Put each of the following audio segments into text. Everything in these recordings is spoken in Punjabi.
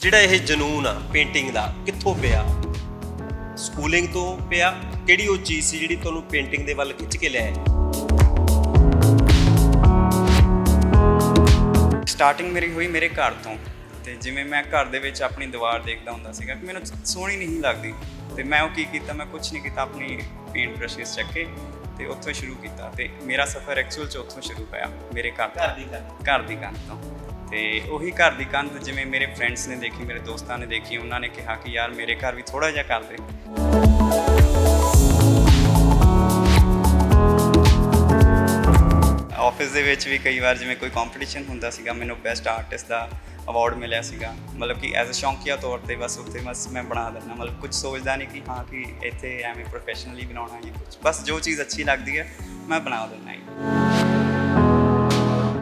ਜਿਹੜਾ ਇਹ ਜਨੂਨ ਆ ਪੇਂਟਿੰਗ ਦਾ ਕਿੱਥੋਂ ਪਿਆ? ਸਕੂਲਿੰਗ ਤੋਂ ਪਿਆ? ਕਿਹੜੀ ਉਹ ਚੀਜ਼ ਸੀ ਜਿਹੜੀ ਤੁਹਾਨੂੰ ਪੇਂਟਿੰਗ ਦੇ ਵੱਲ ਖਿੱਚ ਕੇ ਲਿਆਏ ਸਟਾਰਟਿੰਗ ਮੇਰੀ ਹੋਈ ਮੇਰੇ ਘਰ ਤੋਂ। ਤੇ ਜਿਵੇਂ ਮੈਂ ਘਰ ਦੇ ਵਿੱਚ ਆਪਣੀ ਦੀਵਾਰ ਦੇਖਦਾ ਹੁੰਦਾ ਸੀਗਾ ਕਿ ਮੈਨੂੰ ਸੋਹਣੀ ਨਹੀਂ ਲੱਗਦੀ। ਤੇ ਮੈਂ ਉਹ ਕੀ ਕੀਤਾ? ਮੈਂ ਕੁਝ ਨਹੀਂ ਕੀਤਾ ਆਪਣੀ ਪੇਂਟ ਬ੍ਰਸ਼ਸ ਚੱਕੇ ਤੇ ਉੱਥੋਂ ਸ਼ੁਰੂ ਕੀਤਾ। ਤੇ ਮੇਰਾ ਸਫ਼ਰ ਐਕਚੁਅਲ ਚ ਉੱਥੋਂ ਸ਼ੁਰੂ ਹੋਇਆ ਮੇਰੇ ਘਰ ਘਰ ਦੀ ਗੱਲ। ਘਰ ਦੀ ਕੰਧ ਤੋਂ। ਤੇ ਉਹੀ ਘਰ ਦੀ ਕੰਧ ਜਿਵੇਂ ਮੇਰੇ ਫਰੈਂਡਸ ਨੇ ਦੇਖੀ, ਮੇਰੇ ਦੋਸਤਾਂ ਨੇ ਦੇਖੀ, ਉਹਨਾਂ ਨੇ ਕਿਹਾ ਕਿ ਯਾਰ ਮੇਰੇ ਘਰ ਵੀ ਥੋੜਾ ਜਿਹਾ ਕਰ ਦੇ। ਆਫਿਸ ਦੇ ਵਿੱਚ ਵੀ ਕਈ ਵਾਰ ਜਿਵੇਂ ਕੋਈ ਕੰਪੀਟੀਸ਼ਨ ਹੁੰਦਾ ਸੀਗਾ, ਮੈਨੂੰ ਬੈਸਟ ਆਰਟਿਸਟ ਦਾ ਅਵਾਰਡ ਮਿਲਿਆ ਸੀਗਾ। ਮਤਲਬ ਕਿ ਐਜ਼ ਅ ਸ਼ੌਂਕੀਆ ਤੌਰ ਤੇ ਬਸ ਉੱਥੇ ਬਸ ਮੈਂ ਬਣਾ ਦਿੰਦਾ। ਮਤਲਬ ਕੁਝ ਸੋਚਦਾ ਨਹੀਂ ਕਿ ਹਾਂ ਕਿ ਇੱਥੇ ਐਵੇਂ ਪ੍ਰੋਫੈਸ਼ਨਲੀ ਬਣਾਉਣਾ ਜਾਂ ਕੁਝ ਬਸ ਜੋ ਚੀਜ਼ ਅੱਛੀ ਲੱਗਦੀ ਹੈ, ਮੈਂ ਬਣਾ ਦਿੰਦਾ ਹਾਂ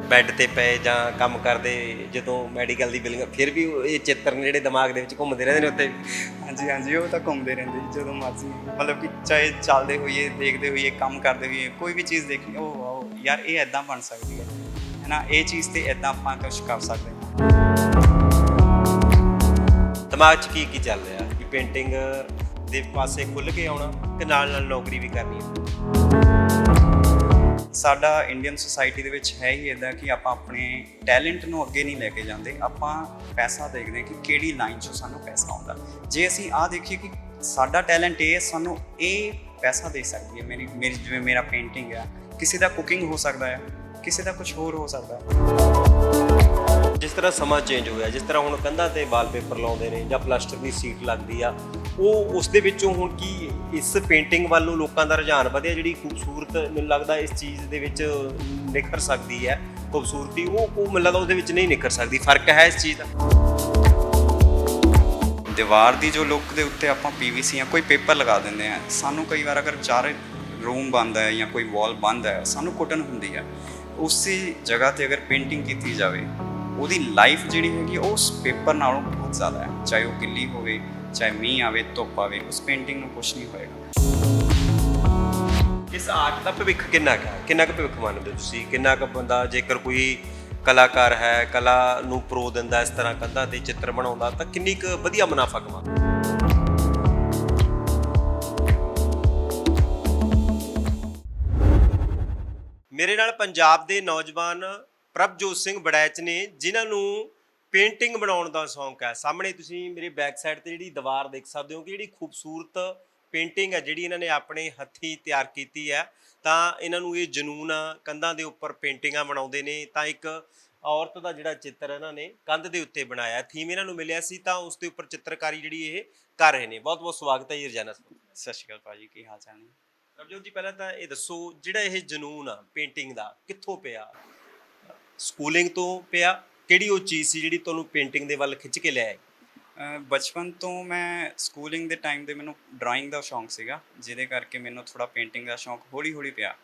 ਬੈੱਡ ਤੇ ਪਏ ਜਾਂ ਕੰਮ ਕਰਦੇ ਜਦੋਂ ਮੈਡੀਕਲ ਦੀ ਬਿਲਿੰਗ ਫਿਰ ਵੀ ਉਹ ਇਹ ਚਿੱਤਰ ਨੇ ਜਿਹੜੇ ਦਿਮਾਗ ਦੇ ਵਿੱਚ ਘੁੰਮਦੇ ਰਹਿੰਦੇ ਨੇ ਉੱਤੇ ਹਾਂਜੀ ਹਾਂਜੀ ਉਹ ਤਾਂ ਘੁੰਮਦੇ ਰਹਿੰਦੇ ਜੀ ਜਦੋਂ ਮਰਜ਼ੀ ਮਤਲਬ ਕਿ ਚਾਹੇ ਚੱਲਦੇ ਹੋਈਏ ਦੇਖਦੇ ਹੋਈਏ ਕੰਮ ਕਰਦੇ ਹੋਈਏ ਕੋਈ ਵੀ ਚੀਜ਼ ਦੇਖੀ ਉਹ ਵਾਓ ਯਾਰ ਇਹ ਐਦਾਂ ਬਣ ਸਕਦੀ ਹੈ ਹੈਨਾ? ਇਹ ਚੀਜ਼ ਤੇ ਐਦਾਂ ਆਪਾਂ ਕੁਝ ਕਰ ਸਕਦੇ ਹਾਂ। ਦਿਮਾਗ 'ਚ ਕੀ ਕੀ ਚੱਲ ਰਿਹਾ? ਕਿ ਪੇਂਟਿੰਗ ਦੇ ਪਾਸੇ ਖੁੱਲ ਕੇ ਆਉਣਾ ਕਿ ਨਾਲ ਨਾਲ ਨੌਕਰੀ ਵੀ ਕਰਨੀ ਹੈ। ਸਾਡਾ ਇੰਡੀਅਨ ਸੋਸਾਇਟੀ ਦੇ ਵਿੱਚ ਹੈ ਹੀ ਇਦਾਂ ਕਿ ਆਪਾਂ ਆਪਣੇ ਟੈਲੈਂਟ ਨੂੰ ਅੱਗੇ ਨਹੀਂ ਲੈ ਕੇ ਜਾਂਦੇ। ਆਪਾਂ ਪੈਸਾ ਦੇਖਦੇ ਹਾਂ ਕਿ ਕਿਹੜੀ ਲਾਈਨ 'ਚੋਂ ਸਾਨੂੰ ਪੈਸਾ ਆਉਂਦਾ। ਜੇ ਅਸੀਂ ਆਹ ਦੇਖੀਏ ਕਿ ਸਾਡਾ ਟੈਲੈਂਟ ਇਹ ਸਾਨੂੰ ਇਹ ਪੈਸਾ ਦੇ ਸਕਦੀ ਹੈ। ਮੇਰੀ ਮੇਰੀ ਜਿਵੇਂ ਮੇਰਾ ਪੇਂਟਿੰਗ ਹੈ ਕਿਸੇ ਦਾ ਕੁਕਿੰਗ ਹੋ ਸਕਦਾ ਹੈ, ਕਿਸੇ ਦਾ ਕੁਝ ਹੋਰ ਹੋ ਸਕਦਾ ਹੈ। ਜਿਸ ਤਰ੍ਹਾਂ ਸਮਾਂ ਚੇਂਜ ਹੋਇਆ ਜਿਸ ਤਰ੍ਹਾਂ ਹੁਣ ਕੰਧਾਂ ਤੇ ਵਾਲਪੇਪਰ ਲਾਉਂਦੇ ਨੇ ਜਾਂ ਪਲਾਸਟਰ ਦੀ ਸੀਟ ਲੱਗਦੀ ਆ, ਉਹ ਉਸ ਦੇ ਵਿੱਚੋਂ ਹੁਣ ਕੀ ਇਸ ਪੇਂਟਿੰਗ ਵੱਲ ਨੂੰ ਲੋਕਾਂ ਦਾ ਰੁਝਾਨ ਵਧਿਆ, ਜਿਹੜੀ ਖੂਬਸੂਰਤ ਮੈਨੂੰ ਲੱਗਦਾ ਇਸ ਚੀਜ਼ ਦੇ ਵਿੱਚ ਨਿਖਰ ਸਕਦੀ ਹੈ, ਖੂਬਸੂਰਤੀ ਉਹ ਉਹ ਮੈਨੂੰ ਲੱਗਦਾ ਉਹਦੇ ਵਿੱਚ ਨਹੀਂ ਨਿਖਰ ਸਕਦੀ, ਫ਼ਰਕ ਹੈ ਇਸ ਚੀਜ਼ ਦਾ। ਦੀਵਾਰ ਦੀ ਜੋ ਲੁੱਕ ਦੇ ਉੱਤੇ ਆਪਾਂ ਪੀਵੀਸੀ ਜਾਂ ਕੋਈ ਪੇਪਰ ਲਗਾ ਦਿੰਦੇ ਆ, ਸਾਨੂੰ ਕਈ ਵਾਰ ਅਗਰ ਚਾਰੇ ਰੂਮ ਬੰਦ ਹੈ ਜਾਂ ਕੋਈ ਵਾਲ ਬੰਦ ਹੈ, ਸਾਨੂੰ ਕੁੱਟਣ ਹੁੰਦੀ ਹੈ। ਉਸੇ ਜਗ੍ਹਾ ਤੇ ਅਗਰ ਪੇਂਟਿੰਗ ਕੀਤੀ ਜਾਵੇ ਉਹਦੀ ਲਾਈਫ ਜਿਹੜੀ ਹੈਗੀ ਉਸ ਪੇਪਰ ਨਾਲੋਂ ਬਹੁਤ ਜ਼ਿਆਦਾ ਹੈ। ਚਾਹੇ ਉਹ ਗਿੱਲੀ ਹੋਵੇ, ਚਾਹੇ ਮੀਂਹ ਆਵੇ, ਧੁੱਪ ਆਵੇ, ਉਸ ਪੇਂਟਿੰਗ ਨੂੰ ਕੁਝ ਨਹੀਂ ਹੋਏਗਾ। ਇਸ ਆਰਟ ਦਾ ਭਵਿੱਖ ਕਿੰਨਾ ਕੁ ਹੈ? ਕਿੰਨਾ ਕੁ ਭਵਿੱਖ ਮੰਨਦੇ ਤੁਸੀਂ? ਕਿੰਨਾ ਕੁ ਬੰਦਾ ਜੇਕਰ ਕੋਈ ਕਲਾਕਾਰ ਹੈ, ਕਲਾ ਨੂੰ ਪ੍ਰੋ ਦਿੰਦਾ, ਇਸ ਤਰ੍ਹਾਂ ਕੰਧਾਂ ਤੇ ਚਿੱਤਰ ਬਣਾਉਂਦਾ, ਤਾਂ ਕਿੰਨੀ ਕੁ ਵਧੀਆ ਮੁਨਾਫਾ ਕਮਾਉਂਦਾ ਮੇਰੇ ਨਾਲ ਪੰਜਾਬ ਦੇ ਨੌਜਵਾਨ ਪ੍ਰਭਜੋਤ ਸਿੰਘ ਬੜੈਚ ਨੇ ਜਿਨ੍ਹਾਂ ਨੂੰ ਪੇਂਟਿੰਗ ਬਣਾਉਣ ਦਾ ਸ਼ੌਂਕ ਹੈ। ਸਾਹਮਣੇ ਤੁਸੀਂ ਮੇਰੇ ਬੈਕ ਸਾਈਡ ਤੇ ਜਿਹੜੀ ਦੀਵਾਰ ਦੇਖ ਸਕਦੇ ਹੋ ਕਿ ਜਿਹੜੀ ਖੂਬਸੂਰਤ ਪੇਂਟਿੰਗ ਹੈ ਜਿਹੜੀ ਇਹਨਾਂ ਨੇ ਆਪਣੇ ਹੱਥੀਂ ਤਿਆਰ ਕੀਤੀ ਹੈ। ਤਾਂ ਇਹਨਾਂ ਨੂੰ ਇਹ ਜਨੂਨ ਆ ਕੰਧਾਂ ਦੇ ਉੱਪਰ ਪੇਂਟਿੰਗਾਂ ਬਣਾਉਂਦੇ ਨੇ। ਤਾਂ ਇੱਕ ਔਰਤ ਦਾ ਜਿਹੜਾ ਚਿੱਤਰ ਇਹਨਾਂ ਨੇ ਕੰਧ ਦੇ ਉੱਤੇ ਬਣਾਇਆ। ਥੀਮ ਇਹਨਾਂ ਨੂੰ ਮਿਲਿਆ ਸੀ ਤਾਂ ਉਸ ਦੇ ਉੱਪਰ ਚਿੱਤਰਕਾਰੀ ਜਿਹੜੀ ਇਹ ਕਰ ਰਹੇ ਨੇ। ਬਹੁਤ ਬਹੁਤ ਸਵਾਗਤ ਹੈ ਜੀ ਰਜਾਨਾ। ਸਾਹਿਬ ਸਤਿ ਸ਼੍ਰੀ ਅਕਾਲ ਭਾਜੀ ਕੀ ਹਾਲ ਚਾਲ ਨੇ? ਰਵਜੋਤ ਜੀ ਪਹਿਲਾਂ ਤਾਂ ਇਹ ਦੱਸੋ ਜਿਹੜਾ ਇਹ ਜਨੂਨ ਆ ਪੇਂਟਿੰਗ ਦਾ ਕਿੱਥੋਂ ਪਿਆ? ਸਕੂਲਿੰਗ ਤੋਂ ਪਿਆ ਕਿਹੜੀ ਉਹ ਚੀਜ਼ ਸੀ ਜਿਹੜੀ ਤੁਹਾਨੂੰ ਪੇਂਟਿੰਗ ਦੇ ਵੱਲ ਖਿੱਚ ਕੇ ਲਿਆਏ ਅਹ ਬਚਪਨ ਤੋਂ ਮੈਂ ਸਕੂਲਿੰਗ ਦੇ ਟਾਈਮ ਦੇ ਮੈਨੂੰ ਡਰਾਇੰਗ ਦਾ ਸ਼ੌਂਕ ਸੀਗਾ ਜਿਹਦੇ ਕਰਕੇ ਮੈਨੂੰ ਥੋੜਾ ਪੇਂਟਿੰਗ ਦਾ ਸ਼ੌਂਕ ਹੌਲੀ ਹੌਲੀ ਪਿਆ।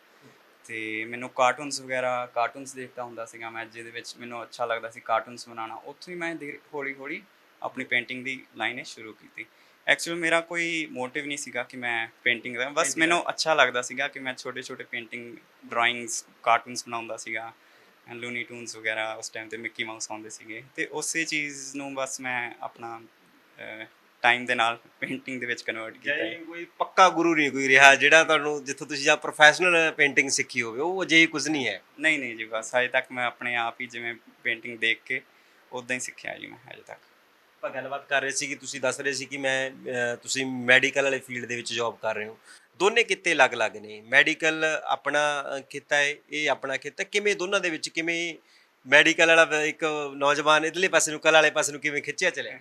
ਤੇ ਮੈਨੂੰ ਕਾਰਟੂਨਸ ਵਗੈਰਾ ਕਾਰਟੂਨਸ ਦੇਖਦਾ ਹੁੰਦਾ ਸੀਗਾ ਮੈਂ ਜਿਹਦੇ ਵਿੱਚ ਮੈਨੂੰ ਅੱਛਾ ਲੱਗਦਾ ਸੀ ਕਾਰਟੂਨਸ ਬਣਾਉਣਾ। ਉੱਥੋਂ ਹੀ ਮੈਂ ਹੌਲੀ ਹੌਲੀ ਆਪਣੀ ਪੇਂਟਿੰਗ ਦੀ ਲਾਈਨ ਸ਼ੁਰੂ ਕੀਤੀ। ਐਕਚੁਅਲ ਮੇਰਾ ਕੋਈ ਮੋਟਿਵ ਨਹੀਂ ਸੀਗਾ ਕਿ ਮੈਂ ਪੇਂਟਿੰਗ ਦਾ ਬਸ ਮੈਨੂੰ ਅੱਛਾ ਲੱਗਦਾ ਸੀਗਾ ਕਿ ਮੈਂ ਛੋਟੇ ਛੋਟੇ ਪੇਂਟਿੰਗ ਡਰਾਇੰਗਸ ਕਾਰਟੂਨਸ ਬਣਾਉਂਦਾ ਸੀਗਾ। ਲੂਨੀ ਟੂਨਸ ਵਗੈਰਾ ਉਸ ਟਾਈਮ ਤੇ ਮਿੱਕੀ ਮਾਊਸ ਆਉਂਦੇ ਸੀਗੇ ਤੇ ਉਸੇ ਚੀਜ਼ ਨੂੰ ਬਸ ਮੈਂ ਆਪਣਾ ਟਾਈਮ ਦੇ ਨਾਲ ਪੇਂਟਿੰਗ ਦੇ ਵਿੱਚ ਕਨਵਰਟ ਕੀਤਾ ਹੈ। ਕੋਈ ਪੱਕਾ ਗੁਰੂ ਨਹੀਂ ਕੋਈ ਰਿਹਾ ਜਿਹੜਾ ਤੁਹਾਨੂੰ ਜਿੱਥੋਂ ਤੁਸੀਂ ਜਾਂ ਪ੍ਰੋਫੈਸ਼ਨਲ ਪੇਂਟਿੰਗ ਸਿੱਖੀ ਹੋਵੇ ਉਹ ਅਜੇ ਕੁਝ ਨਹੀਂ ਹੈ ਨਹੀਂ ਨਹੀਂ ਜੀ ਬਸ ਹਜੇ ਤੱਕ ਮੈਂ ਆਪਣੇ ਆਪ ਹੀ ਜਿਵੇਂ ਪੇਂਟਿੰਗ ਦੇਖ ਕੇ ਉਦਾਂ ਹੀ ਸਿੱਖਿਆ ਜੀ ਮੈਂ ਹਜੇ ਤੱਕ ਆਪਾਂ ਗੱਲਬਾਤ ਕਰ ਰਹੇ ਸੀ ਕਿ ਤੁਸੀਂ ਦੱਸ ਰਹੇ ਸੀ ਕਿ ਮੈਂ ਅਹ, ਤੁਸੀਂ ਮੈਡੀਕਲ ਵਾਲੇ ਫੀਲਡ ਦੇ ਵਿੱਚ ਜੌਬ ਕਰ ਰਹੇ ਹੋ। ਦੋਨੇ ਕਿੱਤੇ ਅਲੱਗ-ਅਲੱਗ ਨੇ। ਮੈਡੀਕਲ ਆਪਣਾ ਅਹ, ਕਿੱਤਾ ਹੈ ਇਹ ਆਪਣਾ ਕਿੱਤਾ ਕਿਵੇਂ ਦੋਨਾਂ ਦੇ ਵਿੱਚ ਕਿਵੇਂ ਮੈਡੀਕਲ ਵਾਲਾ ਵ- ਇੱਕ ਨੌਜਵਾਨ ਇਧਰਲੇ ਪਾਸੇ ਨੂੰ ਕਲਾ ਵਾਲੇ ਪਾਸੇ ਨੂੰ ਕਿਵੇਂ ਖਿੱਚਿਆ ਚਲਿਆ?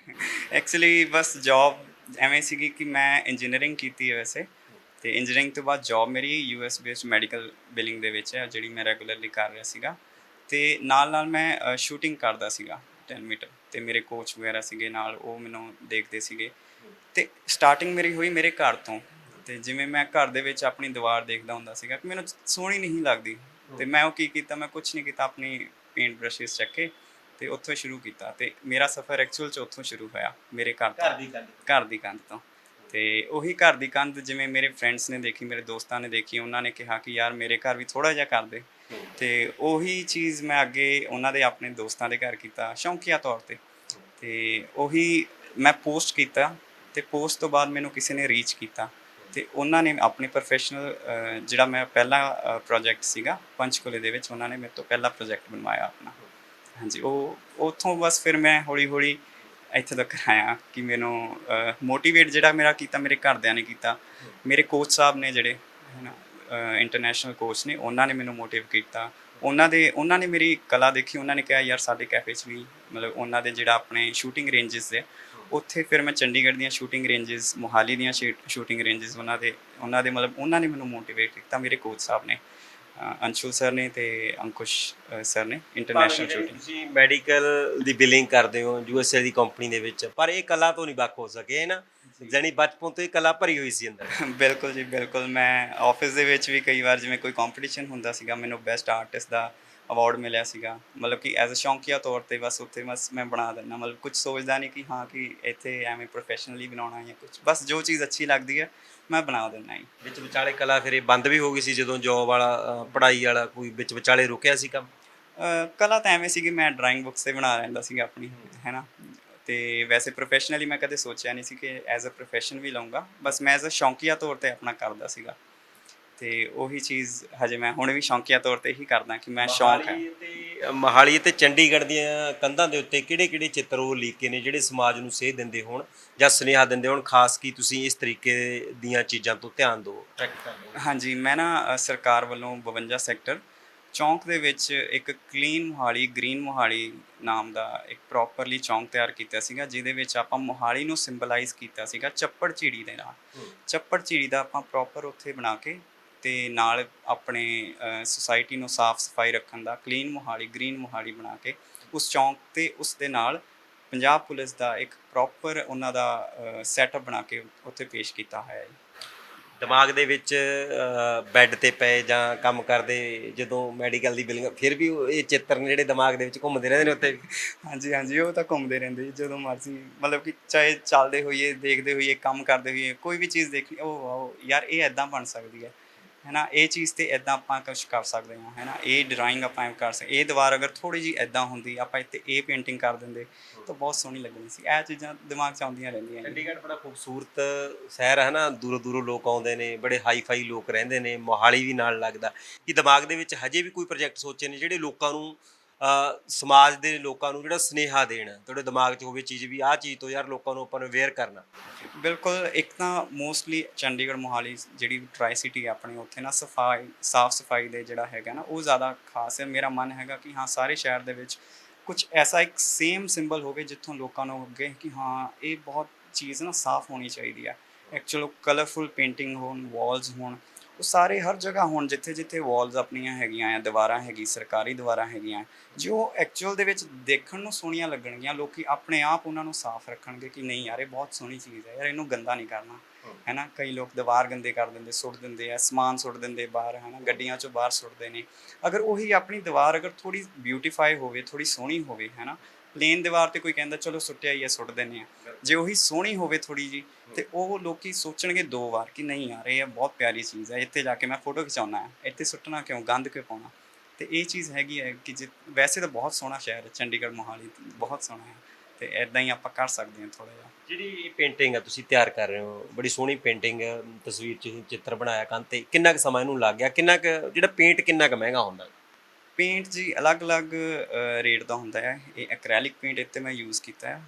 ਐਕਚੁਅਲੀ ਬਸ ਜੌਬ ਐਵੇਂ ਸੀਗੀ ਕਿ ਮੈਂ ਇੰਜੀਨੀਅਰਿੰਗ ਕੀਤੀ ਹੈ ਵੈਸੇ। ਤੇ ਇੰਜੀਨੀਅਰਿੰਗ ਤੋਂ ਬਾਅਦ ਜੌਬ ਮੇਰੀ ਯੂਐਸ ਬੇਸਡ ਮੈਡੀਕਲ ਬਿਲਿੰਗ ਦੇ ਵਿੱਚ ਹੈ ਜਿਹੜੀ ਮੈਂ ਰੈਗੂਲਰਲੀ ਕਰ ਰਿਹਾ ਸੀਗਾ। ਤੇ ਨਾਲ ਨਾਲ ਮੈਂ ਸ਼ੂਟਿੰਗ ਕਰਦਾ ਸੀਗਾ। 10 ਮੀਟਰ। ਤੇ ਮੇਰੇ ਕੋਚ ਵਗੈਰਾ ਸੀਗੇ ਨਾਲ ਉਹ ਮੈਨੂੰ ਦੇਖਦੇ ਸੀਗੇ। ਤੇ ਸਟਾਰਟਿੰਗ ਮੇਰੀ ਹੋਈ ਮੇਰੇ ਘਰ ਤੋਂ। ਤੇ ਜਿਵੇਂ ਮੈਂ ਘਰ ਦੇ ਵਿੱਚ ਆਪਣੀ ਦੀਵਾਰ ਦੇਖਦਾ ਹੁੰਦਾ ਸੀਗਾ ਕਿ ਮੈਨੂੰ ਸੋਹਣੀ ਨਹੀਂ ਲੱਗਦੀ। ਤੇ ਮੈਂ ਉਹ ਕੀ ਕੀਤਾ ਮੈਂ ਕੁਝ ਨਹੀਂ ਕੀਤਾ ਆਪਣੀ ਪੇਂਟ ਬ੍ਰਸ਼ਸ ਚੱਕੇ ਤੇ ਉੱਥੋਂ ਸ਼ੁਰੂ ਕੀਤਾ। ਤੇ ਮੇਰਾ ਸਫ਼ਰ ਐਕਚੁਅਲ ਚ ਉੱਥੋਂ ਸ਼ੁਰੂ ਹੋਇਆ ਮੇਰੇ ਘਰ ਤੋਂ। ਦੀ ਗੱਲ ਘਰ ਦੀ ਕੰਧ ਤੋਂ। ਤੇ ਉਹੀ ਘਰ ਦੀ ਕੰਧ ਜਿਵੇਂ ਮੇਰੇ ਫਰੈਂਡਸ ਨੇ ਦੇਖੀ ਮੇਰੇ ਦੋਸਤਾਂ ਨੇ ਦੇਖੀ ਉਹਨਾਂ ਨੇ ਕਿਹਾ ਕਿ ਯਾਰ ਮੇਰੇ ਘਰ ਵੀ ਥੋੜਾ ਜਿਹਾ ਕਰ ਦੇ। ਤੇ ਉਹੀ ਚੀਜ਼ ਮੈਂ ਅੱਗੇ ਉਹਨਾਂ ਦੇ ਆਪਣੇ ਦੋਸਤਾਂ ਦੇ ਘਰ ਕੀਤਾ, ਸ਼ੌਂਕੀਆ ਤੌਰ ਤੇ। ਤੇ ਉਹੀ ਮੈਂ ਪੋਸਟ ਕੀਤਾ ਤੇ ਪੋਸਟ ਤੋਂ ਬਾਅਦ ਮੈਨੂੰ ਕਿਸੇ ਨੇ ਰੀਚ ਕੀਤਾ ਤੇ ਉਹਨਾਂ ਨੇ ਆਪਣੇ ਪ੍ਰੋਫੈਸ਼ਨਲ ਜਿਹੜਾ ਮੈਂ ਪਹਿਲਾ ਪ੍ਰੋਜੈਕਟ ਸੀਗਾ ਪੰਚਕੁਲੇ ਦੇ ਵਿੱਚ, ਉਹਨਾਂ ਨੇ ਮੇਰੇ ਤੋਂ ਪਹਿਲਾ ਪ੍ਰੋਜੈਕਟ ਬਣਵਾਇਆ ਆਪਣਾ। ਹਾਂਜੀ, ਉਹ, ਉੱਥੋਂ ਬਸ ਫਿਰ ਮੈਂ ਹੌਲੀ ਹੌਲੀ ਇੱਥੇ ਤੱਕ ਆਇਆ ਕਿ ਮੈਨੂੰ ਮੋਟੀਵੇਟ ਜਿਹੜਾ ਮੇਰਾ ਕੀਤਾ, ਮੇਰੇ ਘਰਦਿਆਂ ਨੇ ਕੀਤਾ। ਮੇਰੇ ਕੋਚ ਸਾਹਿਬ ਨੇ ਜਿਹੜੇ ਹੈ ਨਾ ਇੰਟਰਨੈਸ਼ਨਲ ਕੋਚ ਨੇ ਉਹਨਾਂ ਨੇ ਮੈਨੂੰ ਮੋਟੀਵੇਟ ਕੀਤਾ। ਉਹਨਾਂ ਦੇ ਉਹਨਾਂ ਨੇ ਮੇਰੀ ਕਲਾ ਦੇਖੀ ਉਹਨਾਂ ਨੇ ਕਿਹਾ ਯਾਰ ਸਾਡੇ ਕੈਫੇ 'ਚ ਵੀ ਮਤਲਬ ਉਹਨਾਂ ਦੇ ਜਿਹੜਾ ਆਪਣੇ ਸ਼ੂਟਿੰਗ ਰੇਂਜਸ ਦੇ ਉੱਥੇ ਫਿਰ ਮੈਂ ਚੰਡੀਗੜ੍ਹ ਦੀਆਂ ਸ਼ੂਟਿੰਗ ਰੇਂਜਸ ਮੋਹਾਲੀ ਦੀਆਂ ਸ਼ੂਟਿੰਗ ਰੇਂਜਸ ਉਹਨਾਂ ਦੇ ਉਹਨਾਂ ਦੇ ਮਤਲਬ ਉਹਨਾਂ ਨੇ ਮੈਨੂੰ ਮੋਟੀਵੇਟ ਕੀਤਾ ਮੇਰੇ ਕੋਚ ਸਾਹਿਬ ਨੇ ਅ, ਅੰਸ਼ੁਲ ਸਰ ਨੇ ਤੇ ਅੰਕੁਸ਼ ਸਰ ਨੇ ਇੰਟਰਨੈਸ਼ਨਲ ਸ਼ੂਟਿੰਗ ਤੁਸੀਂ ਮੈਡੀਕਲ ਦੀ ਬਿਲਿੰਗ ਕਰਦੇ ਹੋ ਯੂਐਸਏ ਦੀ ਕੰਪਨੀ ਦੇ ਵਿੱਚ ਪਰ ਇਹ ਕਲਾ ਤੋਂ ਨਹੀਂ ਵੱਖ ਹੋ ਸਕੇ ਹੈ ਨਾ? ਜਾਨੀ ਬਚਪਨ ਤੋਂ ਇਹ ਕਲਾ ਭਰੀ ਹੋਈ ਸੀ ਅੰਦਰ। ਬਿਲਕੁਲ ਜੀ ਬਿਲਕੁਲ। ਮੈਂ ਆਫਿਸ ਦੇ ਵਿੱਚ ਵੀ ਕਈ ਵਾਰ ਜਿਵੇਂ ਕੋਈ ਕੰਪੀਟੀਸ਼ਨ ਹੁੰਦਾ ਸੀਗਾ ਮੈਨੂੰ ਬੈਸਟ ਆਰਟਿਸਟ ਦਾ ਅਵਾਰਡ ਮਿਲਿਆ ਸੀਗਾ। ਮਤਲਬ ਕਿ ਐਜ਼ ਅ ਸ਼ੌਂਕੀਆ ਤੌਰ ਤੇ ਬਸ ਉੱਥੇ ਬਸ ਮੈਂ ਬਣਾ ਦਿੰਦਾ। ਮਤਲਬ ਕੁਝ ਸੋਚਦਾ ਨਹੀਂ ਕਿ ਹਾਂ ਕਿ ਇੱਥੇ ਐਵੇਂ ਪ੍ਰੋਫੈਸ਼ਨਲੀ ਬਣਾਉਣਾ ਜਾਂ ਕੁਝ ਬਸ ਜੋ ਚੀਜ਼ ਅੱਛੀ ਲੱਗਦੀ ਹੈ ਮੈਂ ਬਣਾ ਦਿੰਦਾ ਜੀ। ਵਿੱਚ ਵਿਚਾਲੇ ਕਲਾ ਫਿਰ ਇਹ ਬੰਦ ਵੀ ਹੋ ਗਈ ਸੀ ਜਦੋਂ ਜੌਬ ਵਾਲਾ ਪੜ੍ਹਾਈ ਵਾਲਾ ਕੋਈ ਵਿੱਚ ਵਿਚਾਲੇ ਰੁਕਿਆ ਸੀ ਕੰਮ? ਕਲਾ ਤਾਂ ਐਵੇਂ ਸੀ ਕਿ ਮੈਂ ਡਰਾਇੰਗ ਬੁੱਕਸ ਤੇ ਬਣਾ ਲੈਂਦਾ ਸੀਗਾ ਆਪਣੀ ਹੈਨਾ ਤੇ ਵੈਸੇ ਪ੍ਰੋਫੈਸ਼ਨਲੀ ਮੈਂ ਕਦੇ ਸੋਚਿਆ ਨਹੀਂ ਸੀ ਕਿ ਐਜ਼ ਅ ਪ੍ਰੋਫੈਸ਼ਨ ਵੀ ਲਵਾਂਗਾ ਬਸ ਮੈਂ ਐਜ਼ ਅ ਸ਼ੌਂਕੀਆ ਤੌਰ ਤੇ ਆਪਣਾ ਕਰਦਾ ਸੀਗਾ। ਤੇ ਉਹੀ ਚੀਜ਼ ਹਜੇ ਮੈਂ ਹੁਣ ਵੀ ਸ਼ੌਂਕੀਆ ਤੌਰ ਤੇ ਹੀ ਕਰਦਾ ਕਿ ਮੈਂ ਸ਼ੌਂਕ ਹੈ। ਮੋਹਾਲੀ ਤੇ ਮਹਾਲੀ ਤੇ ਚੰਡੀਗੜ੍ਹ ਦੀਆਂ ਕੰਧਾਂ ਦੇ ਉੱਤੇ ਕਿਹੜੇ-ਕਿਹੜੇ ਚਿੱਤਰ ਉਹ ਲੀਕੇ ਨੇ ਜਿਹੜੇ ਸਮਾਜ ਨੂੰ ਸੇਧ ਦਿੰਦੇ ਹੋਣ ਜਾਂ ਸੁਨੇਹਾ ਦਿੰਦੇ ਹੋਣ ਖਾਸ ਕੀ ਤੁਸੀਂ ਇਸ ਤਰੀਕੇ ਦੀਆਂ ਚੀਜ਼ਾਂ ਤੋਂ ਧਿਆਨ ਦਿਓ? ਹਾਂਜੀ ਮੈਂ ਨਾ ਸਰਕਾਰ ਵੱਲੋਂ 52 ਸੈਕਟਰ ਚੌਂਕ ਦੇ ਵਿੱਚ ਇੱਕ ਕਲੀਨ ਮੋਹਾਲੀ ਗ੍ਰੀਨ ਮੋਹਾਲੀ ਨਾਮ ਦਾ ਇੱਕ ਪ੍ਰੋਪਰਲੀ ਚੌਂਕ ਤਿਆਰ ਕੀਤਾ ਸੀਗਾ ਜਿਹਦੇ ਵਿੱਚ ਆਪਾਂ ਮੋਹਾਲੀ ਨੂੰ ਸਿੰਬਲਾਈਜ਼ ਕੀਤਾ ਸੀਗਾ ਚੱਪੜ ਝੀੜੀ ਦੇ ਨਾਲ। ਚੱਪੜ ਝੀੜੀ ਦਾ ਆਪਾਂ ਪ੍ਰੋਪਰ ਉੱਥੇ ਬਣਾ ਕੇ ਤੇ ਨਾਲ ਆਪਣੇ ਸੁਸਾਇਟੀ ਨੂੰ ਸਾਫ਼ ਸਫ਼ਾਈ ਰੱਖਣ ਦਾ ਕਲੀਨ ਮੋਹਾਲੀ ਗ੍ਰੀਨ ਮੋਹਾਲੀ ਬਣਾ ਕੇ ਉਸ ਚੌਂਕ ਤੇ ਉਸ ਦੇ ਨਾਲ ਪੰਜਾਬ ਪੁਲਿਸ ਦਾ ਇੱਕ ਪ੍ਰੋਪਰ ਉਹਨਾਂ ਦਾ ਸੈਟਅਪ ਬਣਾ ਕੇ ਉੱਥੇ ਪੇਸ਼ ਕੀਤਾ ਹੋਇਆ ਹੈ। ਦਿਮਾਗ ਦੇ ਵਿੱਚ ਬੈੱਡ ਤੇ ਪਏ ਜਾਂ ਕੰਮ ਕਰਦੇ ਜਦੋਂ ਮੈਡੀਕਲ ਦੀ ਬਿਲਿੰਗ ਫਿਰ ਵੀ ਉਹ ਇਹ ਚਿੱਤਰ ਨੇ ਜਿਹੜੇ ਦਿਮਾਗ ਦੇ ਵਿੱਚ ਘੁੰਮਦੇ ਰਹਿੰਦੇ ਨੇ ਉੱਤੇ ਹਾਂਜੀ ਹਾਂਜੀ, ਉਹ ਤਾਂ ਘੁੰਮਦੇ ਰਹਿੰਦੇ ਜੀ, ਜਦੋਂ ਮਰਜ਼ੀ, ਮਤਲਬ ਕਿ ਚਾਹੇ ਚੱਲਦੇ ਹੋਈਏ, ਦੇਖਦੇ ਹੋਈਏ, ਕੰਮ ਕਰਦੇ ਹੋਈਏ, ਕੋਈ ਵੀ ਚੀਜ਼ ਦੇਖੀ, ਉਹ ਵਾਓ ਯਾਰ ਇਹ ਐਦਾਂ ਬਣ ਸਕਦੀ ਹੈ। ਹੈਨਾ ਇਹ ਚੀਜ਼ ਤੇ ਐਦਾਂ ਆਪਾਂ ਕੁਝ ਕਰ ਸਕਦੇ ਹਾਂ ਹੈਨਾ ਇਹ ਡਰਾਇੰਗ ਆਪਾਂ ਐਂ ਕਰ ਸਕਦੇ ਇਹ ਦੀਵਾਰ ਅਗਰ ਥੋੜੀ ਜੀ ਐਦਾਂ ਹੁੰਦੀ, ਆਪਾਂ ਇੱਥੇ ਇਹ ਪੇਂਟਿੰਗ ਕਰ ਦਿੰਦੇ, ਤਾਂ ਬਹੁਤ ਸੋਹਣੀ ਲੱਗਣੀ ਸੀ। ਇਹ ਚੀਜ਼ਾਂ ਦਿਮਾਗ 'ਚ ਆਉਂਦੀਆਂ ਰਹਿੰਦੀਆਂ ਚੰਡੀਗੜ੍ਹ ਬੜਾ ਖੂਬਸੂਰਤ ਸ਼ਹਿਰ ਹੈ ਨਾ, ਦੂਰੋਂ ਦੂਰੋਂ ਲੋਕ ਆਉਂਦੇ ਨੇ, ਬੜੇ ਹਾਈ ਫਾਈ ਲੋਕ ਰਹਿੰਦੇ ਨੇ, ਮੋਹਾਲੀ ਵੀ ਨਾਲ ਲੱਗਦਾ। ਕਿ ਦਿਮਾਗ ਦੇ ਵਿੱਚ ਹਜੇ ਵੀ ਕੋਈ ਪ੍ਰੋਜੈਕਟ ਸੋਚੇ ਨੇ ਜਿਹੜੇ ਲੋਕਾਂ ਨੂੰ ਸਮਾਜ ਦੇ ਲੋਕਾਂ ਨੂੰ ਜਿਹੜਾ ਸਨੇਹਾ ਦੇਣਾ, ਤੁਹਾਡੇ ਦਿਮਾਗ 'ਚ ਹੋਵੇ ਚੀਜ਼ ਵੀ, ਆਹ ਚੀਜ਼ ਤੋਂ ਯਾਰ ਲੋਕਾਂ ਨੂੰ ਆਪਾਂ ਨੂੰ ਅਵੇਅਰ ਕਰਨਾ। ਬਿਲਕੁਲ, ਇੱਕ ਤਾਂ ਮੋਸਟਲੀ ਚੰਡੀਗੜ੍ਹ ਮੋਹਾਲੀ ਜਿਹੜੀ ਟਰਾਈ ਸਿਟੀ ਆਪਣੀ, ਉੱਥੇ ਨਾ ਸਫ਼ਾਈ, ਸਾਫ਼ ਸਫ਼ਾਈ ਦੇ ਜਿਹੜਾ ਹੈਗਾ ਨਾ, ਉਹ ਜ਼ਿਆਦਾ ਖਾਸ ਹੈ। ਮੇਰਾ ਮਨ ਹੈਗਾ ਕਿ ਹਾਂ, ਸਾਰੇ ਸ਼ਹਿਰ ਦੇ ਵਿੱਚ ਕੁਝ ਐਸਾ ਇੱਕ ਸੇਮ ਸਿੰਬਲ ਹੋਵੇ, ਜਿੱਥੋਂ ਲੋਕਾਂ ਨੂੰ ਅੱਗੇ ਕਿ ਹਾਂ, ਇਹ ਬਹੁਤ ਚੀਜ਼ ਨਾ ਸਾਫ਼ ਹੋਣੀ ਚਾਹੀਦੀ ਹੈ ਐਕਚੁਅਲ ਕਲਰਫੁਲ ਪੇਂਟਿੰਗ ਹੋਣ ਵਾਲਸ ਹੋਣ ਉਹ ਸਾਰੇ ਹਰ ਜਗ੍ਹਾ ਹੋਣ ਜਿੱਥੇ ਜਿੱਥੇ ਵਾਲਸ ਆਪਣੀਆਂ ਹੈਗੀਆਂ ਆ ਦੀਵਾਰਾਂ ਹੈਗੀ ਸਰਕਾਰੀ ਦੀਵਾਰਾਂ ਹੈਗੀਆਂ ਜੋ ਐਕਚੁਅਲ ਦੇ ਵਿੱਚ ਦੇਖਣ ਨੂੰ ਸੋਹਣੀਆਂ ਲੱਗਣਗੀਆਂ ਲੋਕੀ ਆਪਣੇ ਆਪ ਉਹਨਾਂ ਨੂੰ ਸਾਫ਼ ਰੱਖਣਗੇ ਕਿ ਨਹੀਂ ਯਾਰ ਇਹ ਬਹੁਤ ਸੋਹਣੀ ਚੀਜ਼ ਹੈ ਯਾਰ ਇਹਨੂੰ ਗੰਦਾ ਨਹੀਂ ਕਰਨਾ ਹੈਨਾ? ਕਈ ਲੋਕ ਦੀਵਾਰ ਗੰਦੇ ਕਰ ਦਿੰਦੇ ਸੁੱਟ ਦਿੰਦੇ ਆ ਸਮਾਨ ਸੁੱਟ ਦਿੰਦੇ ਬਾਹਰ ਹੈਨਾ? ਗੱਡੀਆਂ ਚੋਂ ਬਾਹਰ ਸੁੱਟਦੇ ਨੇ। ਅਗਰ ਉਹੀ ਆਪਣੀ ਦੀਵਾਰ ਅਗਰ ਥੋੜੀ ਬਿਊਟੀਫਾਈ ਹੋਵੇ ਥੋੜੀ ਸੋਹਣੀ ਹੋਵੇ ਹੈਨਾ? ਪਲੇਨ ਦੀਵਾਰ ਤੇ ਕੋਈ ਕਹਿੰਦਾ ਚਲੋ ਸੁੱਟਿਆ ਹੀ ਹੈ ਸੁੱਟ ਦਿੰਦੇ ਆ। ਜੇ ਉਹੀ ਸੋਹਣੀ ਹੋਵੇ ਥੋੜੀ ਜੀ ਤੇ ਉਹ ਲੋਕੀ ਸੋਚਣਗੇ ਦੋ ਵਾਰ ਕਿ ਨਹੀਂ ਯਾਰ ਇਹ ਬਹੁਤ ਪਿਆਰੀ ਚੀਜ਼ ਹੈ ਇੱਥੇ ਜਾ ਕੇ ਮੈਂ ਫੋਟੋ ਖਿਚਾਉਣਾ ਹੈ ਇੱਥੇ ਸੁੱਟਣਾ ਕਿਉਂ ਗੰਦ ਕਿਉਂ ਪਾਉਣਾ? ਤੇ ਇਹ ਚੀਜ਼ ਹੈਗੀ ਹੈ ਕਿ ਜੇ ਵੈਸੇ ਤਾਂ ਬਹੁਤ ਸੋਹਣਾ ਸ਼ਹਿਰ ਹੈ ਚੰਡੀਗੜ੍ਹ ਮੋਹਾਲੀ ਬਹੁਤ ਸੋਹਣਾ ਹੈ ਤੇ ਐਦਾਂ ਹੀ ਆਪਾਂ ਕਰ ਸਕਦੇ ਹਾਂ ਥੋੜਾ ਜਿਹਾ। ਜਿਹੜੀ ਪੇਂਟਿੰਗ ਆ ਤੁਸੀਂ ਤਿਆਰ ਕਰ ਰਹੇ ਹੋ ਬੜੀ ਸੋਹਣੀ ਪੇਂਟਿੰਗ ਤਸਵੀਰ 'ਚ ਚਿੱਤਰ ਬਣਾਇਆ ਕੰਨ ਤੇ ਕਿੰਨਾ ਕੁ ਸਮਾਂ ਇਹਨੂੰ ਲੱਗ ਗਿਆ? ਕਿੰਨਾ ਕੁ ਜਿਹੜਾ ਪੇਂਟ ਕਿੰਨਾ ਕੁ ਮਹਿੰਗਾ ਹੁੰਦਾ? ਪੇਂਟ ਜੀ ਅਲੱਗ-ਅਲੱਗ ਰੇਟ ਦਾ ਹੁੰਦਾ ਹੈ ਇਹ ਐਕ੍ਰੈਲਿਕ ਪੇਂਟ ਇੱਥੇ ਮੈਂ ਯੂਜ਼ ਕੀਤਾ ਹੈ।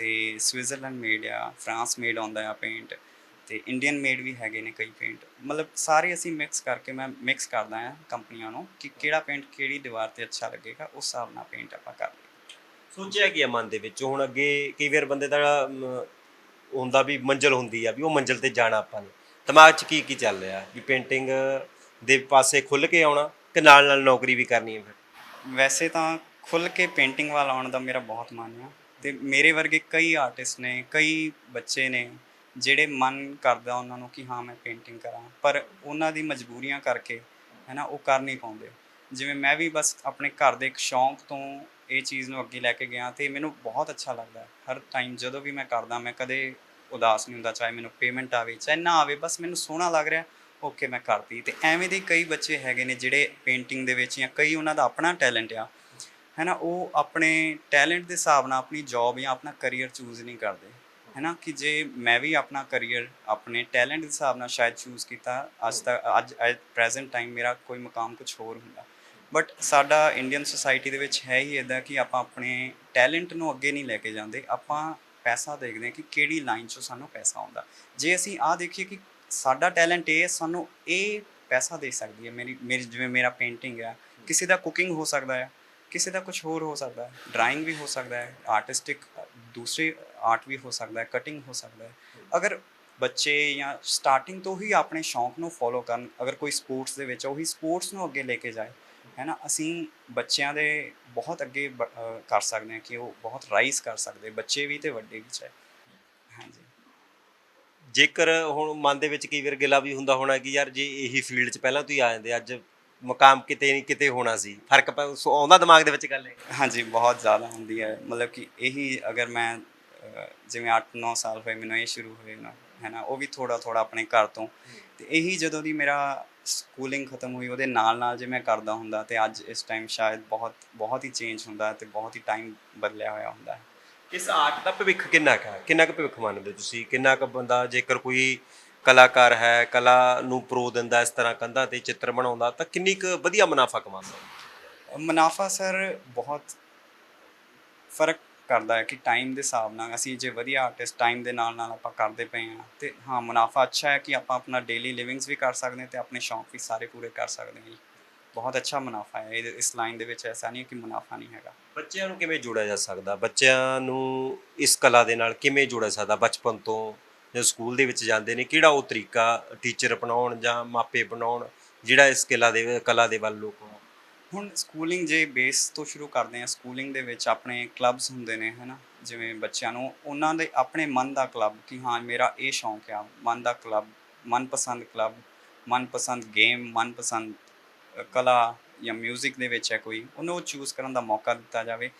ਤੇ ਸਵਿਟਜ਼ਰਲੈਂਡ ਮੇਡ ਆ ਫਰਾਂਸ ਮੇਡ ਆਉਂਦਾ ਆ ਪੇਂਟ ਤੇ ਇੰਡੀਅਨ ਮੇਡ ਵੀ ਹੈਗੇ ਨੇ ਕਈ ਪੇਂਟ ਮਤਲਬ ਸਾਰੇ ਅਸੀਂ ਮਿਕਸ ਕਰਕੇ ਮੈਂ ਮਿਕਸ ਕਰਦਾ ਆ ਕੰਪਨੀਆਂ ਨੂੰ ਕਿ ਕਿਹੜਾ ਪੇਂਟ ਕਿਹੜੀ ਦੀਵਾਰ ਤੇ ਅੱਛਾ ਲੱਗੇਗਾ ਉਸ ਹਿਸਾਬ ਨਾਲ ਪੇਂਟ ਆਪਾਂ ਕਰ ਲਈਏ। ਸੋਚਿਆ ਕੀ ਆ ਮਨ ਦੇ ਵਿੱਚ? ਹੁਣ ਅੱਗੇ ਕਈ ਵਾਰ ਬੰਦੇ ਦਾ ਹੁੰਦਾ ਵੀ ਮੰਜ਼ਲ ਹੁੰਦੀ ਆ ਵੀ ਉਹ ਮੰਜ਼ਲ ਤੇ ਜਾਣਾ ਆਪਾਂ ਨੇ। ਦਿਮਾਗ 'ਚ ਕੀ ਕੀ ਚੱਲ ਰਿਹਾ? ਵੀ ਪੇਂਟਿੰਗ ਦੇ ਪਾਸੇ ਖੁੱਲ ਕੇ ਆਉਣਾ ਕਿ ਨਾਲ ਨਾਲ ਨੌਕਰੀ ਵੀ ਕਰਨੀ ਹੈ ਫਿਰ? ਵੈਸੇ ਤਾਂ ਖੁੱਲ ਕੇ ਪੇਂਟਿੰਗ ਵੱਲ ਆਉਣ ਦਾ ਮੇਰਾ ਬਹੁਤ ਮਨ ਆ। ਤੇ ਮੇਰੇ ਵਰਗੇ ਕਈ ਆਰਟਿਸਟ ਨੇ, ਕਈ ਬੱਚੇ ਨੇ ਜਿਹੜੇ ਮਨ ਕਰਦਾ ਉਹਨਾਂ ਨੂੰ ਕਿ ਹਾਂ ਮੈਂ ਪੇਂਟਿੰਗ ਕਰਾਂ, ਪਰ ਉਹਨਾਂ ਦੀ ਮਜਬੂਰੀਆਂ ਕਰਕੇ ਹੈ ਨਾ ਉਹ ਕਰ ਨਹੀਂ ਪਾਉਂਦੇ। ਜਿਵੇਂ ਮੈਂ ਵੀ ਬਸ ਆਪਣੇ ਘਰ ਦੇ ਇੱਕ ਸ਼ੌਂਕ ਤੋਂ ਇਹ ਚੀਜ਼ ਨੂੰ ਅੱਗੇ ਲੈ ਕੇ ਗਿਆ ਤੇ ਮੈਨੂੰ ਬਹੁਤ ਅੱਛਾ ਲੱਗਦਾ। ਹਰ ਟਾਈਮ ਜਦੋਂ ਵੀ ਮੈਂ ਕਰਦਾ, ਮੈਂ ਕਦੇ ਉਦਾਸ ਨਹੀਂ ਹੁੰਦਾ, ਚਾਹੇ ਮੈਨੂੰ ਪੇਮੈਂਟ ਆਵੇ, ਚਾਹੇ ਨਾ ਆਵੇ, ਬਸ ਮੈਨੂੰ ਸੋਹਣਾ ਲੱਗ ਰਿਹਾ ਓਕੇ ਮੈਂ ਕਰਤੀ। ਤੇ ਐਵੇਂ ਦੇ ਕਈ ਬੱਚੇ ਹੈਗੇ ਨੇ ਜਿਹੜੇ ਪੇਂਟਿੰਗ ਦੇ ਵਿੱਚ ਜਾਂ ਕਈ ਉਹਨਾਂ ਦਾ ਆਪਣਾ ਟੈਲੈਂਟ ਆ ਹੈ ਨਾ, ਉਹ ਆਪਣੇ ਟੈਲੈਂਟ ਦੇ ਹਿਸਾਬ ਨਾਲ ਆਪਣੀ ਜੌਬ ਜਾਂ ਆਪਣਾ ਕੈਰੀਅਰ ਚੂਜ਼ ਨਹੀਂ ਕਰਦੇ। ਹੈ ਨਾ, ਕਿ ਜੇ ਮੈਂ ਵੀ ਆਪਣਾ ਕੈਰੀਅਰ ਆਪਣੇ ਟੈਲੈਂਟ ਦੇ ਹਿਸਾਬ ਨਾਲ ਸ਼ਾਇਦ ਚੂਜ਼ ਕੀਤਾ, ਅੱਜ ਤੱਕ, ਅੱਜ ਪ੍ਰੈਜ਼ੈਂਟ ਟਾਈਮ ਮੇਰਾ ਕੋਈ ਮਕਾਮ ਕੁਝ ਹੋਰ ਹੁੰਦਾ। ਬਟ ਸਾਡਾ ਇੰਡੀਅਨ ਸੋਸਾਇਟੀ ਦੇ ਵਿੱਚ ਹੈ ਹੀ ਇਦਾਂ ਕਿ ਆਪਾਂ ਆਪਣੇ ਟੈਲੈਂਟ ਨੂੰ ਅੱਗੇ ਨਹੀਂ ਲੈ ਕੇ ਜਾਂਦੇ। ਆਪਾਂ ਪੈਸਾ ਦੇਖਦੇ ਹਾਂ ਕਿ ਕਿਹੜੀ ਲਾਈਨ 'ਚੋਂ ਸਾਨੂੰ ਪੈਸਾ ਆਉਂਦਾ। ਜੇ ਅਸੀਂ ਆਹ ਦੇਖੀਏ ਕਿ ਸਾਡਾ ਟੈਲੈਂਟ ਇਹ ਹੈ, ਸਾਨੂੰ ਇਹ ਪੈਸਾ ਦੇ ਸਕਦੀ ਹੈ। ਮੇਰੀ ਮੇਰੀ, ਜਿਵੇਂ ਮੇਰਾ ਪੇਂਟਿੰਗ ਹੈ ਕਿਸੇ ਦਾ ਕੁਕਿੰਗ ਹੋ ਸਕਦਾ ਹੈ ਕਿਸੇ ਦਾ ਕੁਝ ਹੋਰ ਹੋ ਸਕਦਾ ਹੈ ਡਰਾਇੰਗ ਵੀ ਹੋ ਸਕਦਾ ਹੈ ਆਰਟਿਸਟਿਕ ਦੂਸਰੇ ਆਰਟ ਵੀ ਹੋ ਸਕਦਾ ਹੈ ਕਟਿੰਗ ਹੋ ਸਕਦਾ ਹੈ। ਅਗਰ ਬੱਚੇ ਜਾਂ ਸਟਾਰਟਿੰਗ ਤੋਂ ਹੀ ਆਪਣੇ ਸ਼ੌਂਕ ਨੂੰ ਫੋਲੋ ਕਰਨ, ਅਗਰ ਕੋਈ ਸਪੋਰਟਸ ਦੇ ਵਿੱਚ ਉਹੀ ਸਪੋਰਟਸ ਨੂੰ ਅੱਗੇ ਲੈ ਕੇ ਜਾਏ ਹੈ ਨਾ ਅਸੀਂ ਬੱਚਿਆਂ ਦੇ ਬਹੁਤ ਅੱਗੇ ਬ- ਕਰ ਸਕਦੇ ਹਾਂ ਕਿ ਉਹ ਬਹੁਤ ਰਾਈਜ਼ ਕਰ ਸਕਦੇ ਬੱਚੇ ਵੀ ਤੇ ਵੱਡੇ ਵੀ ਚਾਹੇ। ਹਾਂਜੀ। ਜੇਕਰ ਹੁਣ ਮਨ ਦੇ ਵਿੱਚ ਕਈ ਵਾਰ ਗਿਲਾ ਵੀ ਹੁੰਦਾ ਹੋਣਾ ਕਿ ਯਾਰ ਜੇ ਇਹੀ ਫੀਲਡ 'ਚ ਪਹਿਲਾਂ ਤੁਸੀਂ ਆ ਜਾਂਦੇ, ਅੱਜ ਮੁਕਾਮ ਕਿਤੇ ਨਹੀਂ ਕਿਤੇ ਹੋਣਾ ਸੀ। ਫ਼ਰਕ ਪੈ- ਸੋ ਆਉਂਦਾ ਦਿਮਾਗ ਦੇ ਵਿੱਚ ਗੱਲ ਇਹ ਹਾਂਜੀ ਬਹੁਤ ਜ਼ਿਆਦਾ ਹੁੰਦੀ ਹੈ। ਮਤਲਬ ਕਿ ਇਹੀ ਅਗਰ ਮੈਂ ਅਹ, ਜਿਵੇਂ 8-9 ਸਾਲ ਹੋਏ ਮੈਨੂੰ ਇਹ ਸ਼ੁਰੂ ਹੋਏ ਨਾ ਹੈ ਨਾ ਉਹ ਵੀ ਥੋੜਾ ਥੋੜਾ ਆਪਣੇ ਘਰ ਤੋਂ। ਤੇ ਇਹੀ ਜਦੋਂ ਦੀ ਮੇਰਾ ਸਕੂਲਿੰਗ ਖਤਮ ਹੋਈ ਉਹਦੇ ਨਾਲ ਨਾਲ ਜੇ ਮੈਂ ਕਰਦਾ ਹੁੰਦਾ ਤੇ ਅੱਜ ਇਸ ਟਾਈਮ ਸ਼ਾਇਦ ਬਹੁਤ ਬਹੁਤ ਹੀ ਚੇਂਜ ਹੁੰਦਾ ਤੇ ਬਹੁਤ ਹੀ ਟਾਈਮ ਬਦਲਿਆ ਹੋਇਆ ਹੁੰਦਾ ਹੈ। ਇਸ ਆਰਟ ਦਾ ਭਵਿੱਖ ਕਿੰਨਾ ਕੁ ਹੈ? ਕਿੰਨਾ ਕੁ ਭਵਿੱਖ ਮੰਨਦੇ ਤੁਸੀਂ? ਕਿੰਨਾ ਕੁ ਬੰਦਾ ਜੇਕਰ ਕੋਈ ਕਲਾਕਾਰ ਹੈ ਕਲਾ ਨੂੰ ਪ੍ਰੋ ਦਿੰਦਾ ਇਸ ਤਰ੍ਹਾਂ ਕੰਧਾਂ ਤੇ ਚਿੱਤਰ ਬਣਾਉਂਦਾ ਤਾਂ ਕਿੰਨੀ ਕੁ ਵਧੀਆ ਮੁਨਾਫਾ ਕਮਾ ਸਕਦਾ ਮੁਨਾਫਾ ਸਰ ਬਹੁਤ ਫ਼ਰਕ ਕਰਦਾ ਹੈ ਕਿ ਟਾਈਮ ਦੇ ਹਿਸਾਬ ਨਾਲ ਅਸੀਂ ਜੇ ਵਧੀਆ ਆਰਟਿਸਟ ਟਾਈਮ ਦੇ ਨਾਲ ਨਾਲ ਆਪਾਂ ਕਰਦੇ ਪਏ ਹਾਂ ਤੇ ਹਾਂ ਮੁਨਾਫਾ ਅੱਛਾ ਹੈ ਕਿ ਆਪਾਂ ਆਪਣਾ ਡੇਲੀ ਲਿਵਿੰਗਸ ਵੀ ਕਰ ਸਕਦੇ ਹਾਂ ਤੇ ਆਪਣੇ ਸ਼ੌਂਕ ਵੀ ਸਾਰੇ ਪੂਰੇ ਕਰ ਸਕਦੇ ਹਾਂ ਬਹੁਤ ਅੱਛਾ ਮੁਨਾਫਾ ਹੈ ਇਸ ਲਾਈਨ ਦੇ ਵਿੱਚ ਐਸਾ ਨਹੀਂ ਹੈ ਕਿ ਮੁਨਾਫਾ ਨਹੀਂ ਹੈਗਾ। ਬੱਚਿਆਂ ਨੂੰ ਕਿਵੇਂ ਜੋੜਿਆ ਜਾ ਸਕਦਾ? ਬੱਚਿਆਂ ਨੂੰ ਇਸ ਕਲਾ ਦੇ ਨਾਲ ਕਿਵੇਂ ਜੋੜਿਆ ਸਕਦਾ? ਬਚਪਨ ਤੋਂ ਜਾਂ ਸਕੂਲ ਦੇ ਵਿੱਚ ਜਾਂਦੇ ਨੇ, ਕਿਹੜਾ ਉਹ ਤਰੀਕਾ ਟੀਚਰ ਅਪਣਾਉਣ ਜਾਂ ਮਾਪੇ ਅਪਣਾਉਣ, ਜਿਹੜਾ ਇਸ ਕਲਾ ਦੇ ਕਲਾ ਦੇ ਵੱਲ ਲੋਕ ਹੁਣ? ਸਕੂਲਿੰਗ ਜੇ ਬੇਸ ਤੋਂ ਸ਼ੁਰੂ ਕਰਦੇ ਹਾਂ ਸਕੂਲਿੰਗ ਦੇ ਵਿੱਚ ਆਪਣੇ ਕਲੱਬਸ ਹੁੰਦੇ ਨੇ, ਹਨਾ? ਜਿਵੇਂ ਬੱਚਿਆਂ ਨੂੰ, ਉਹਨਾਂ ਦੇ ਆਪਣੇ ਮਨ ਦਾ ਕਲੱਬ ਕਿ ਹਾਂ, ਮੇਰਾ ਇਹ ਸ਼ੌਂਕ ਆ, ਮਨ ਦਾ ਕਲੱਬ ਮਨਪਸੰਦ ਕਲੱਬ ਮਨਪਸੰਦ ਗੇਮ ਮਨਪਸੰਦ ਕਲਾ ਜਾਂ 뮤직 ਦੇ ਵਿੱਚ ਹੈ ਕੋਈ, ਉਹਨੂੰ ਚੂਜ਼ ਕਰਨ ਦਾ ਮੌਕਾ ਦਿੱਤਾ ਜਾਵੇ।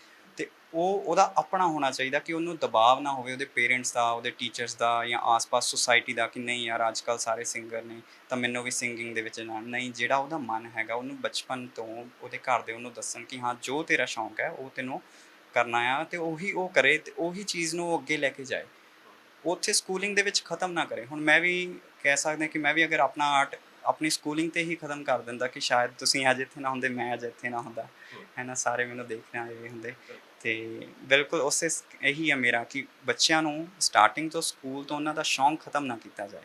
ਉਹ ਉਹਦਾ ਆਪਣਾ ਹੋਣਾ ਚਾਹੀਦਾ ਕਿ ਉਹਨੂੰ ਦਬਾਅ ਨਾ ਹੋਵੇ ਉਹਦੇ ਪੇਰੈਂਟਸ ਦਾ ਉਹਦੇ ਟੀਚਰਸ ਦਾ ਜਾਂ ਆਸ-ਪਾਸ ਸੁਸਾਇਟੀ ਦਾ ਕਿ ਨਹੀਂ ਯਾਰ ਅੱਜ ਕੱਲ ਸਾਰੇ ਸਿੰਗਰ ਨੇ ਤਾਂ ਮੈਨੂੰ ਵੀ ਸਿੰਗਿੰਗ ਦੇ ਵਿੱਚ ਜਾਣਾ ਨਹੀਂ ਜਿਹੜਾ ਉਹਦਾ ਮਨ ਹੈਗਾ ਉਹਨੂੰ ਬਚਪਨ ਤੋਂ ਉਹਦੇ ਘਰ ਦੇ ਉਹਨੂੰ ਦੱਸਣ ਕਿ ਹਾਂ ਜੋ ਤੇਰਾ ਸ਼ੌਂਕ ਹੈ ਉਹ ਤੈਨੂੰ ਕਰਨਾ ਆ ਤੇ ਉਹੀ ਉਹ ਕਰੇ ਤੇ ਉਹੀ ਚੀਜ਼ ਨੂੰ ਉਹ ਅੱਗੇ ਲੈ ਕੇ ਜਾਏ। ਉੱਥੇ ਸਕੂਲਿੰਗ ਦੇ ਵਿੱਚ ਖਤਮ ਨਾ ਕਰੇ। ਹੁਣ ਮੈਂ ਵੀ ਕਹਿ ਸਕਦਾ ਕਿ ਮੈਂ ਵੀ ਅਗਰ ਆਪਣਾ ਆਰਟ ਆਪਣੀ ਸਕੂਲਿੰਗ ਤੇ ਹੀ ਖਤਮ ਕਰ ਦਿੰਦਾ ਕਿ ਸ਼ਾਇਦ ਤੁਸੀਂ ਅੱਜ ਇੱਥੇ ਨਾ ਹੁੰਦੇ ਮੈਂ ਅੱਜ ਇੱਥੇ ਨਾ ਹੁੰਦਾ। ਹੈ ਨਾ ਸਾਰੇ ਮੈਨੂੰ ਦੇਖਣ ਆਏ ਹੁੰਦੇ। ਤੇ ਬਿਲਕੁਲ ਉਸੇ ਇਹੀ ਹੈ ਮੇਰਾ ਕਿ ਬੱਚਿਆਂ ਨੂੰ ਸਟਾਰਟਿੰਗ ਤੋਂ ਸਕੂਲ ਤੋਂ ਉਹਨਾਂ ਦਾ ਸ਼ੌਂਕ ਖਤਮ ਨਾ ਕੀਤਾ ਜਾਏ।